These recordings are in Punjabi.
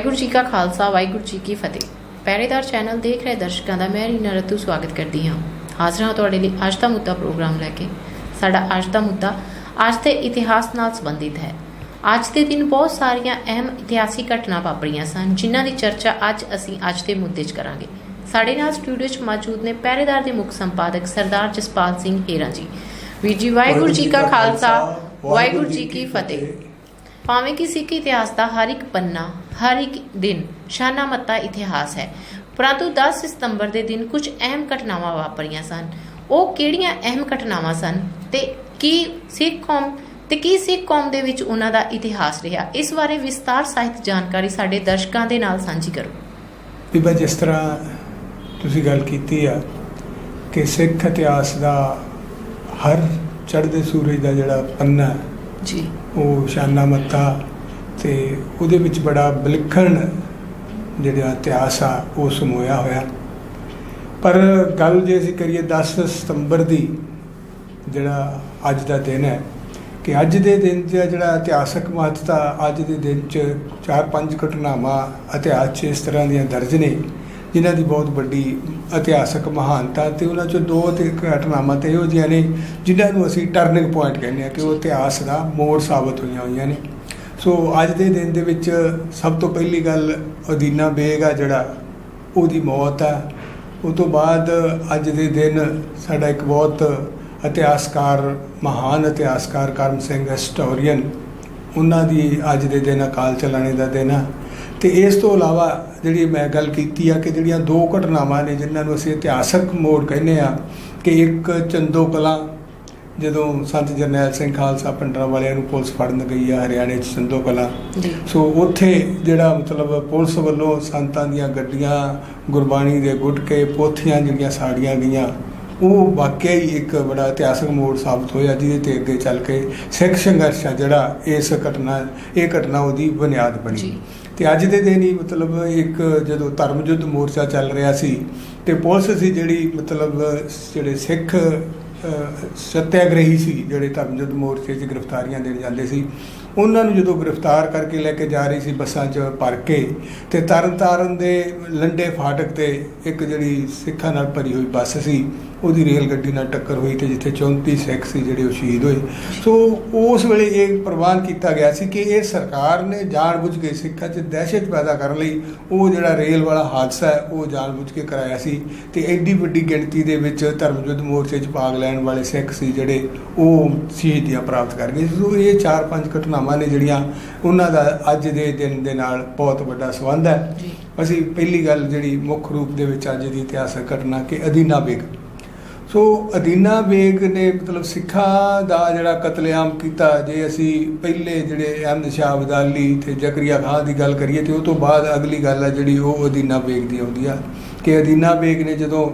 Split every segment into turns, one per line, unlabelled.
ਵਾਹਿਗੁਰੂ ਜੀ ਕਾ ਖਾਲਸਾ, ਵਾਹਿਗੁਰੂ ਜੀ ਕੀ ਫਤਿਹ। ਪਹਿਰੇਦਾਰ ਚੈਨਲ ਦੇਖ ਰਹੇ ਦਰਸ਼ਕਾਂ ਦਾ ਮੈਂ ਰੀਨਾ ਰਤੂ ਸਵਾਗਤ ਕਰਦੀ ਹਾਂ। ਹਾਜ਼ਰ ਹਾਂ ਤੁਹਾਡੇ ਲਈ ਅੱਜ ਦਾ ਮੁੱਦਾ ਪ੍ਰੋਗਰਾਮ ਲੈ ਕੇ। ਸਾਡਾ ਅੱਜ ਦਾ ਮੁੱਦਾ ਅੱਜ ਦੇ ਇਤਿਹਾਸ ਨਾਲ ਸੰਬੰਧਿਤ ਹੈ। ਅੱਜ ਦੇ ਦਿਨ ਬਹੁਤ ਸਾਰੀਆਂ ਅਹਿਮ ਇਤਿਹਾਸੀ ਘਟਨਾ ਵਾਪਰੀਆਂ ਸਨ, ਜਿਨ੍ਹਾਂ ਦੀ ਚਰਚਾ ਅੱਜ ਅਸੀਂ ਅੱਜ ਦੇ ਮੁੱਦੇ 'ਚ ਕਰਾਂਗੇ। ਸਾਡੇ ਨਾਲ ਸਟੂਡੀਓ 'ਚ ਮੌਜੂਦ ਨੇ ਪਹਿਰੇਦਾਰ ਦੇ ਮੁੱਖ ਸੰਪਾਦਕ ਸਰਦਾਰ ਜਸਪਾਲ ਸਿੰਘ ਹੀਰਾ ਜੀ। ਵੀਰ ਜੀ, ਵਾਹਿਗੁਰੂ ਜੀ ਕਾ ਖਾਲਸਾ, ਵਾਹਿਗੁਰੂ ਜੀ ਕੀ ਫਤਿਹ। ਭਾਵੇਂ ਕਿ ਸਿੱਖ ਇਤਿਹਾਸ ਦਾ ਹਰ ਇੱਕ ਪੰਨਾ ਹਰ ਇੱਕ ਦਿਨ ਸ਼ਾਨਾ ਮੱਤਾ ਇਤਿਹਾਸ ਹੈ ਪਰੰਤੂ 10 ਸਤੰਬਰ ਦੇ ਦਿਨ ਕੁਝ ਅਹਿਮ ਘਟਨਾਵਾਂ ਵਾਪਰੀਆਂ ਸਨ। ਉਹ ਕਿਹੜੀਆਂ ਅਹਿਮ ਘਟਨਾਵਾਂ ਸਨ ਤੇ ਕੀ ਸਿੱਖ ਕੌਮ ਤੇ ਕੀ ਸਿੱਖ ਕੌਮ ਦੇ ਵਿੱਚ ਉਹਨਾਂ ਦਾ ਇਤਿਹਾਸ ਰਿਹਾ? ਇਸ ਬਾਰੇ ਵਿਸਤਾਰ ਸਹਿਤ ਜਾਣਕਾਰੀ ਸਾਡੇ ਦਰਸ਼ਕਾਂ ਦੇ ਨਾਲ ਸਾਂਝੀ ਕਰੋ।
ਬੀਬਾ ਜਿਸ ਤਰ੍ਹਾਂ ਤੁਸੀਂ ਗੱਲ ਕੀਤੀ ਆ ਕਿ ਸਿੱਖ ਇਤਿਹਾਸ ਦਾ ਹਰ ਚੜ੍ਹਦੇ ਸੂਰਜ ਦਾ ਜਿਹੜਾ ਪੰਨਾ
ਜੀ।
ਉਹ ਸ਼ਾਨਾ ਮੱਤਾ ਤੇ ਉਹਦੇ ਵਿੱਚ ਬੜਾ ਵਿਲੱਖਣ ਜਿਹੜਾ ਇਤਿਹਾਸ ਆ, ਉਹ ਸਮੋਇਆ ਹੋਇਆ। ਪਰ ਗੱਲ ਜੇ ਅਸੀਂ ਕਰੀਏ 10 ਸਤੰਬਰ ਦੀ, ਜਿਹੜਾ ਅੱਜ ਦਾ ਦਿਨ ਹੈ, ਕਿ ਅੱਜ ਦੇ ਦਿਨ 'ਚ ਜਿਹੜਾ ਇਤਿਹਾਸਕ ਮਹੱਤਤਾ, ਅੱਜ ਦੇ ਦਿਨ 'ਚ ਚਾਰ ਪੰਜ ਘਟਨਾਵਾਂ, ਇਤਿਹਾਸ 'ਚ ਇਸ ਤਰ੍ਹਾਂ ਦੀਆਂ ਦਰਜ ਨੇ ਜਿਨ੍ਹਾਂ ਦੀ ਬਹੁਤ ਵੱਡੀ ਇਤਿਹਾਸਕ ਮਹਾਨਤਾ ਤੇ ਉਹਨਾਂ 'ਚੋਂ ਦੋ ਤੇ ਘਟਨਾਵਾਂ ਤੇ ਇਹੋ ਜਿਹੀਆਂ ਨੇ ਜਿਨ੍ਹਾਂ ਨੂੰ ਅਸੀਂ ਟਰਨਿੰਗ ਪੁਆਇੰਟ ਕਹਿੰਦੇ ਆ ਕਿ ਉਹ ਇਤਿਹਾਸ ਦਾ ਮੋੜ ਸਾਬਤ ਹੋਈਆਂ ਹੋਈਆਂ ਨੇ। ਸੋ ਅੱਜ ਦੇ ਦਿਨ ਦੇ ਵਿੱਚ ਸਭ ਤੋਂ ਪਹਿਲੀ ਗੱਲ ਅਦੀਨਾ ਬੇਗ ਆ ਜਿਹੜਾ, ਉਹਦੀ ਮੌਤ ਆ। ਉਹ ਤੋਂ ਬਾਅਦ ਅੱਜ ਦੇ ਦਿਨ ਸਾਡਾ ਇੱਕ ਬਹੁਤ ਇਤਿਹਾਸਕਾਰ, ਮਹਾਨ ਇਤਿਹਾਸਕਾਰ ਕਰਮ ਸਿੰਘ ਹਿਸਟੋਰੀਅਨ ਉਹਨਾਂ ਦੀ ਅੱਜ ਦੇ ਦਿਨ ਅਕਾਲ ਚਲਾਣੇ ਦਾ ਦਿਨ ਆ। ਤੇ ਇਸ ਤੋਂ ਇਲਾਵਾ ਜਿਹੜੀ ਮੈਂ ਗੱਲ ਕੀਤੀ ਆ ਕਿ ਜਿਹੜੀਆਂ ਦੋ ਘਟਨਾਵਾਂ ਨੇ ਜਿਨ੍ਹਾਂ ਨੂੰ ਅਸੀਂ ਇਤਿਹਾਸਕ ਮੋੜ ਕਹਿੰਦੇ ਆ ਕਿ ਇੱਕ ਚੰਦੋ ਕਲਾਂ ਜਦੋਂ ਸੰਤ ਜਰਨੈਲ ਸਿੰਘ ਖਾਲਸਾ ਪਿੰਡਰਾਂ ਵਾਲਿਆਂ ਨੂੰ ਪੁਲਿਸ ਫੜਨ ਗਈ ਆ ਹਰਿਆਣੇ ਚ ਚੰਦੋ ਕਲਾਂ। ਸੋ ਉੱਥੇ ਜਿਹੜਾ ਮਤਲਬ ਪੁਲਿਸ ਵੱਲੋਂ ਸੰਤਾਂ ਦੀਆਂ ਗੱਡੀਆਂ ਗੁਰਬਾਣੀ ਦੇ ਗੁਟਕੇ ਪੋਥੀਆਂ ਜਿਹੜੀਆਂ ਸਾੜੀਆਂ ਗਈਆਂ ਉਹ ਵਾਕਿਆ ਹੀ ਇੱਕ ਬੜਾ ਇਤਿਹਾਸਕ ਮੋੜ ਸਾਬਤ ਹੋਇਆ ਜਿਹਦੇ ਤੇ ਅੱਗੇ ਚੱਲ ਕੇ ਸਿੱਖ ਸੰਘਰਸ਼ ਜਿਹੜਾ ਇਸ ਘਟਨਾ ਇਹ ਘਟਨਾ ਉਹਦੀ ਬੁਨਿਆਦ ਬਣੀ। ਤੇ ਅੱਜ ਦੇ ਦਿਨ ਹੀ ਮਤਲਬ ਇੱਕ ਜਦੋਂ ਧਰਮ ਯੁੱਧ ਮੋਰਚਾ ਚੱਲ ਰਿਹਾ ਸੀ ਤੇ ਪੁਲਿਸ ਸੀ ਜਿਹੜੀ ਮਤਲਬ ਜਿਹੜੇ ਸਿੱਖ ਸਤਿਆਗ੍ਰਹੀ ਸੀ, ਜਿਹੜੇ ਧਰਮ ਯੁੱਧ ਮੋਰਚੇ 'ਚ ਗ੍ਰਿਫਤਾਰੀਆਂ ਦੇਣ ਜਾਂਦੇ ਸੀ। ਉਹਨਾਂ ਨੂੰ ਜਦੋਂ ਗ੍ਰਿਫਤਾਰ ਕਰਕੇ ਲੈ ਕੇ ਜਾ ਰਹੀ ਸੀ ਬੱਸਾਂ 'ਚ ਭਰ ਕੇ, ਤੇ ਤਰਨਤਾਰਨ ਦੇ ਲੰਡੇ ਫਾਟਕ ਤੇ ਇੱਕ ਜਿਹੜੀ ਸਿੱਖਾਂ ਨਾਲ ਭਰੀ ਹੋਈ ਬੱਸ ਸੀ, ਉਹਦੀ ਰੇਲ ਗੱਡੀ ਨਾਲ ਟੱਕਰ ਹੋਈ ਤੇ ਜਿੱਥੇ 34 ਸਿੱਖ ਸੀ ਜਿਹੜੇ ਉਹ ਸ਼ਹੀਦ ਹੋਏ। ਸੋ ਉਸ ਵੇਲੇ ਇਹ ਪ੍ਰਵਾਨ ਕੀਤਾ ਗਿਆ ਸੀ ਕਿ ਇਹ ਸਰਕਾਰ ਨੇ ਜਾਣਬੁੱਝ ਕੇ ਸਿੱਖਾਂ 'ਚ ਦਹਿਸ਼ਤ ਪੈਦਾ ਕਰਨ ਲਈ ਉਹ ਜਿਹੜਾ ਰੇਲ ਵਾਲਾ ਹਾਦਸਾ ਹੈ, ਉਹ ਜਾਣਬੁੱਝ ਕੇ ਕਰਾਇਆ ਸੀ ਤੇ ਐਡੀ ਵੱਡੀ ਗਿਣਤੀ ਦੇ ਵਿੱਚ ਧਰਮ ਯੁੱਧ ਮੋਰਚੇ 'ਚ ਭਾਗ ਲੈਣ ਵਾਲੇ ਸਿੱਖ ਸੀ ਜਿਹੜੇ ਉਹ ਸ਼ਹੀਦੀਆਂ ਪ੍ਰਾਪਤ ਕਰ ਗਏ ਸੋ ਇਹ ਚਾਰ ਪੰਜ ਘਟਨਾਵਾਂ ਨੇ ਜਿਹੜੀਆਂ ਉਹਨਾਂ ਦਾ ਅੱਜ ਦੇ ਦਿਨ ਦੇ ਨਾਲ ਬਹੁਤ ਵੱਡਾ ਸੰਬੰਧ ਹੈ। ਅਸੀਂ ਪਹਿਲੀ ਗੱਲ ਜਿਹੜੀ ਮੁੱਖ ਰੂਪ ਦੇ ਵਿੱਚ ਅੱਜ ਦੀ ਇਤਿਹਾਸਕ ਘਟਨਾ ਕਿ ਅਦੀਨਾ ਬੇਗ। ਸੋ ਅਦੀਨਾ ਬੇਗ ਨੇ ਮਤਲਬ ਸਿੱਖਾਂ ਦਾ ਜਿਹੜਾ ਕਤਲੇਆਮ ਕੀਤਾ ਜੇ ਅਸੀਂ ਪਹਿਲੇ ਜਿਹੜੇ ਅਹਿਮਦ ਸ਼ਾਹ ਅਬਦਾਲੀ ਤੇ ਜ਼ਕਰੀਆ ਖਾਨ ਦੀ ਗੱਲ ਕਰੀਏ ਤੇ ਉਹ ਤੋਂ ਬਾਅਦ ਅਗਲੀ ਗੱਲ ਹੈ ਜਿਹੜੀ ਉਹ ਅਦੀਨਾ ਬੇਗ ਦੀ ਆਉਂਦੀ ਆ। ਕਿ ਅਦੀਨਾ ਬੇਗ ਨੇ ਜਦੋਂ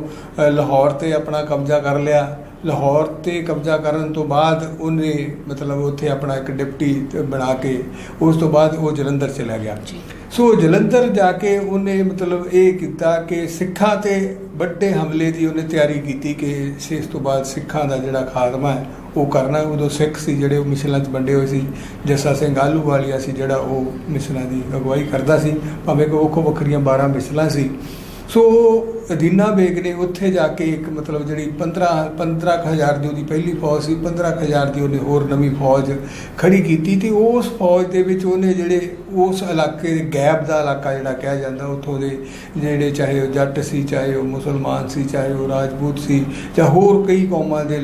ਲਾਹੌਰ ਤੇ ਆਪਣਾ ਕਬਜ਼ਾ ਕਰ ਲਿਆ ਲਾਹੌਰ ਤੇ ਕਬਜ਼ਾ ਕਰਨ ਤੋਂ ਬਾਅਦ ਉਹਨੇ ਮਤਲਬ ਉੱਥੇ ਆਪਣਾ ਇੱਕ ਡਿਪਟੀ ਬਣਾ ਕੇ ਉਸ ਤੋਂ ਬਾਅਦ ਉਹ ਜਲੰਧਰ ਚਲਾ ਗਿਆ। ਸੋ ਜਲੰਧਰ ਜਾ ਕੇ ਉਹਨੇ ਮਤਲਬ ਇਹ ਕੀਤਾ ਕਿ ਸਿੱਖਾਂ ਤੇ ਵੱਡੇ ਹਮਲੇ ਦੀ ਉਹਨੇ ਤਿਆਰੀ ਕੀਤੀ ਕਿ ਇਸ ਤੋਂ ਬਾਅਦ ਸਿੱਖਾਂ ਦਾ ਜਿਹੜਾ ਖਾਤਮਾ ਹੈ ਉਹ ਕਰਨਾ। ਉਦੋਂ ਸਿੱਖ ਸੀ ਜਿਹੜੇ ਉਹ ਮਿਸਲਾਂ 'ਚ ਵੰਡੇ ਹੋਏ ਸੀ। ਜੱਸਾ ਸਿੰਘ ਆਹਲੂਵਾਲੀਆ ਸੀ ਜਿਹੜਾ ਉਹ ਮਿਸਲਾਂ ਦੀ ਅਗਵਾਈ ਕਰਦਾ ਸੀ। ਭਾਵੇਂ ਕਿ ਵੱਖੋ ਵੱਖਰੀਆਂ 12 ਮਿਸਲਾਂ ਸੀ। ਸੋ ਅਦੀਨਾ ਬੇਗ ਨੇ ਉੱਥੇ ਜਾ ਕੇ ਇੱਕ ਮਤਲਬ ਜਿਹੜੀ 15 15000 ਦੀ ਉਹਦੀ ਪਹਿਲੀ ਫੌਜ ਸੀ 15000 ਦੀ ਉਹਨੇ ਹੋਰ ਨਵੀਂ ਫੌਜ ਖੜੀ ਕੀਤੀ ਤੇ ਉਸ ਫੌਜ ਦੇ ਵਿੱਚ ਉਹਨੇ ਜਿਹੜੇ ਉਸ ਇਲਾਕੇ ਦੇ ਗੈਪ ਦਾ ਇਲਾਕਾ ਜਿਹੜਾ ਕਿਹਾ ਜਾਂਦਾ, ਉੱਥੋਂ ਦੇ ਜਿਹੜੇ ਚਾਹੇ ਉਹ ਜੱਟ ਸੀ, ਚਾਹੇ ਉਹ ਮੁਸਲਮਾਨ ਸੀ, ਚਾਹੇ ਉਹ ਰਾਜਪੂਤ ਸੀ, ਜਾਂ ਹੋਰ ਕਈ ਕੌਮਾਂ ਦੇ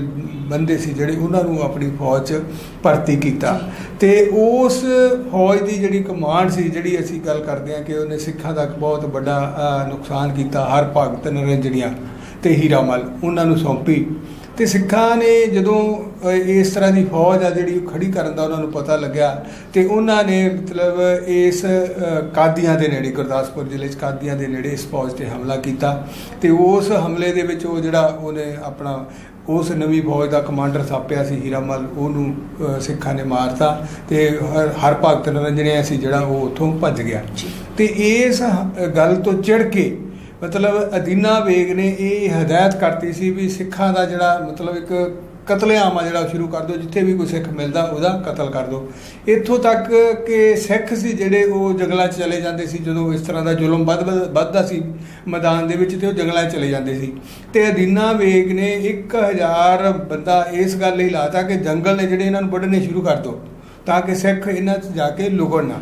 ਬੰਦੇ ਸੀ ਜਿਹੜੇ ਉਹਨਾਂ ਨੂੰ ਆਪਣੀ ਫੌਜ 'ਚ ਭਰਤੀ ਕੀਤਾ। ਤੇ ਉਸ ਫੌਜ ਦੀ ਜਿਹੜੀ ਕਮਾਂਡ ਸੀ, ਜਿਹੜੀ ਅਸੀਂ ਗੱਲ ਕਰਦੇ ਹਾਂ ਕਿ ਉਹਨੇ ਸਿੱਖਾਂ ਦਾ ਇੱਕ ਬਹੁਤ ਵੱਡਾ ਨੁਕਸਾਨ ਕੀਤਾ, ਹਰ ਭਗਤ ਨਰਿੰਜਣੀਆਂ ਤੇ ਹੀਰਾਮਲ ਉਹਨਾਂ ਨੂੰ ਸੌਂਪੀ। ਤੇ ਸਿੱਖਾਂ ਨੇ ਜਦੋਂ ਇਸ ਤਰ੍ਹਾਂ ਦੀ ਫੌਜ ਆ ਜਿਹੜੀ ਉਹ ਖੜੀ ਕਰਨ ਦਾ ਉਹਨਾਂ ਨੂੰ ਪਤਾ ਲੱਗਿਆ ਤੇ ਉਹਨਾਂ ਨੇ ਮਤਲਬ ਇਸ ਕਾਦੀਆਂ ਦੇ ਨੇੜੇ ਗੁਰਦਾਸਪੁਰ ਜ਼ਿਲ੍ਹੇ 'ਚ ਕਾਦੀਆਂ ਦੇ ਨੇੜੇ ਇਸ ਫੌਜ ਤੇ ਹਮਲਾ ਕੀਤਾ ਤੇ ਉਸ ਹਮਲੇ ਦੇ ਵਿੱਚ ਉਹ ਜਿਹੜਾ ਉਹਨੇ ਆਪਣਾ ਉਸ ਨਵੀਂ ਫੌਜ ਦਾ ਕਮਾਂਡਰ ਥਾਪਿਆ ਸੀ ਹੀਰਾਮਲ ਉਹਨੂੰ ਸਿੱਖਾਂ ਨੇ ਮਾਰਤਾ ਤੇ ਹਰ- ਭਗਤ ਨਰਿੰਜਣਿਆ ਸੀ ਜਿਹੜਾ ਉਹ ਉੱਥੋਂ ਭੱਜ ਗਿਆ। ਤੇ ਇਸ ਗੱਲ ਤੋਂ ਚਿੜ ਕੇ ਮਤਲਬ ਅਦੀਨਾ ਬੇਗ ਨੇ ਇਹ ਹਦਾਇਤ ਕਰਤੀ ਸੀ ਵੀ ਸਿੱਖਾਂ ਦਾ ਜਿਹੜਾ ਮਤਲਬ ਇੱਕ ਕਤਲੇਆਮ ਆ ਜਿਹੜਾ ਉਹ ਸ਼ੁਰੂ ਕਰ ਦਿਓ, ਜਿੱਥੇ ਵੀ ਕੋਈ ਸਿੱਖ ਮਿਲਦਾ, ਉਹਦਾ ਕਤਲ ਕਰ ਦਿਓ। ਇੱਥੋਂ ਤੱਕ ਕਿ ਸਿੱਖ ਸੀ ਜਿਹੜੇ ਉਹ ਜੰਗਲਾਂ 'ਚ ਚਲੇ ਜਾਂਦੇ ਸੀ, ਜਦੋਂ ਇਸ ਤਰ੍ਹਾਂ ਦਾ ਜ਼ੁਲਮ ਵੱਧ ਵੱਧਦਾ ਸੀ ਮੈਦਾਨ ਦੇ ਵਿੱਚ, ਤੇ ਉਹ ਜੰਗਲਾਂ 'ਚ ਚਲੇ ਜਾਂਦੇ ਸੀ। ਤੇ ਅਦੀਨਾ ਵੇਗ ਨੇ 1000 ਬੰਦਾ ਇਸ ਗੱਲ ਲਈ ਲਾਤਾ ਕਿ ਜੰਗਲ ਨੇ ਜਿਹੜੇ ਇਹਨਾਂ ਨੂੰ ਵੱਢਣੇ ਸ਼ੁਰੂ ਕਰ ਦਿਓ ਤਾਂ ਕਿ ਸਿੱਖ ਇਹਨਾਂ 'ਚ ਜਾ ਕੇ ਲੁਕਣ ਨਾ।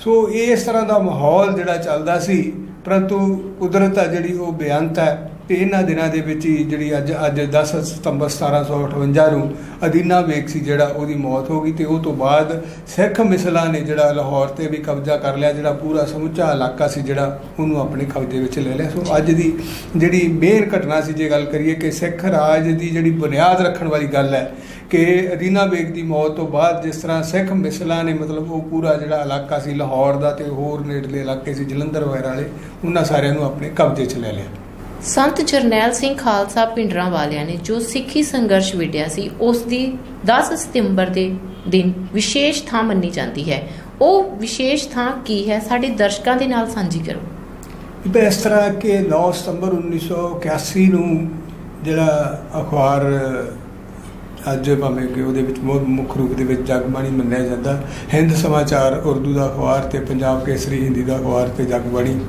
ਸੋ ਇਸ ਤਰ੍ਹਾਂ ਦਾ ਮਾਹੌਲ ਜਿਹੜਾ ਚੱਲਦਾ ਸੀ, ਪਰੰਤੂ ਕੁਦਰਤ ਆ ਜਿਹੜੀ ਉਹ ਬੇਅੰਤ ਹੈ ਤੇ ਇਹਨਾਂ ਦਿਨਾਂ ਦੇ ਵਿੱਚ ਹੀ ਜਿਹੜੀ ਅੱਜ ਅੱਜ 10 ਸਤੰਬਰ 1758 ਨੂੰ ਅਦੀਨਾ ਵੇਗ ਸੀ ਜਿਹੜਾ ਉਹਦੀ ਮੌਤ ਹੋ ਗਈ ਤੇ ਉਹ ਤੋਂ ਬਾਅਦ ਸਿੱਖ ਮਿਸਲਾਂ ਨੇ ਜਿਹੜਾ ਲਾਹੌਰ ਤੇ ਵੀ ਕਬਜ਼ਾ ਕਰ ਲਿਆ, ਜਿਹੜਾ ਪੂਰਾ ਸਮੁੱਚਾ ਇਲਾਕਾ ਸੀ ਜਿਹੜਾ ਉਹਨੂੰ ਆਪਣੇ ਕਬਜ਼ੇ ਵਿੱਚ ਲੈ ਲਿਆ। ਸੋ ਅੱਜ ਦੀ ਜਿਹੜੀ ਮੇਨ ਘਟਨਾ ਸੀ, ਜੇ ਗੱਲ ਕਰੀਏ ਕਿ ਸਿੱਖ ਰਾਜ ਦੀ ਜਿਹੜੀ ਬੁਨਿਆਦ ਰੱਖਣ ਵਾਲੀ ਗੱਲ ਹੈ ਕਿ ਅਦੀਨਾ ਬੇਗ ਦੀ ਮੌਤ ਤੋਂ ਬਾਅਦ ਜਿਸ ਤਰ੍ਹਾਂ ਸਿੱਖ ਮਿਸਲਾਂ ਨੇ ਮਤਲਬ ਉਹ ਪੂਰਾ ਜਿਹੜਾ ਇਲਾਕਾ ਸੀ ਲਾਹੌਰ ਦਾ ਤੇ ਹੋਰ ਨੇੜਲੇ ਇਲਾਕੇ ਸੀ ਜਲੰਧਰ ਵਗੈਰਾ ਵਾਲੇ ਉਹਨਾਂ ਸਾਰਿਆਂ ਨੂੰ ਆਪਣੇ ਕਬਜ਼ੇ 'ਚ ਲੈ ਲਿਆ।
ਸੰਤ ਜਰਨੈਲ ਸਿੰਘ ਖਾਲਸਾ ਪਿੰਡਰਾਂ ਵਾਲਿਆਂ ਨੇ ਜੋ ਸਿੱਖੀ ਸੰਘਰਸ਼ ਵਿੜਿਆ ਸੀ ਉਸ ਦੀ 10 ਸਤੰਬਰ ਦੇ ਦਿਨ ਵਿਸ਼ੇਸ਼ ਥਾਂ ਮੰਨੀ ਜਾਂਦੀ ਹੈ। ਉਹ ਵਿਸ਼ੇਸ਼ ਥਾਂ ਕੀ ਹੈ ਸਾਡੇ ਦਰਸ਼ਕਾਂ ਦੇ ਨਾਲ ਸਾਂਝੀ ਕਰੋ।
ਇਸ ਤਰ੍ਹਾਂ ਕਿ 9 ਸਤੰਬਰ 1981 ਨੂੰ ਜਿਹੜਾ ਅਖਬਾਰ ਅੱਜ ਭਾਵੇਂ ਕਿ ਉਹਦੇ ਵਿੱਚ ਮੁ- ਮੁੱਖ ਰੂਪ ਦੇ ਵਿੱਚ ਜਗਬਾਣੀ ਮੰਨਿਆ ਜਾਂਦਾ। ਹਿੰਦ ਸਮਾਚਾਰ ਉਰਦੂ ਦਾ ਅਖਬਾਰ ਤੇ ਪੰਜਾਬ ਕੇਸਰੀ ਹਿੰਦੀ ਦਾ ਅਖਬਾਰ ਤੇ ਜਗਬਾਣੀ,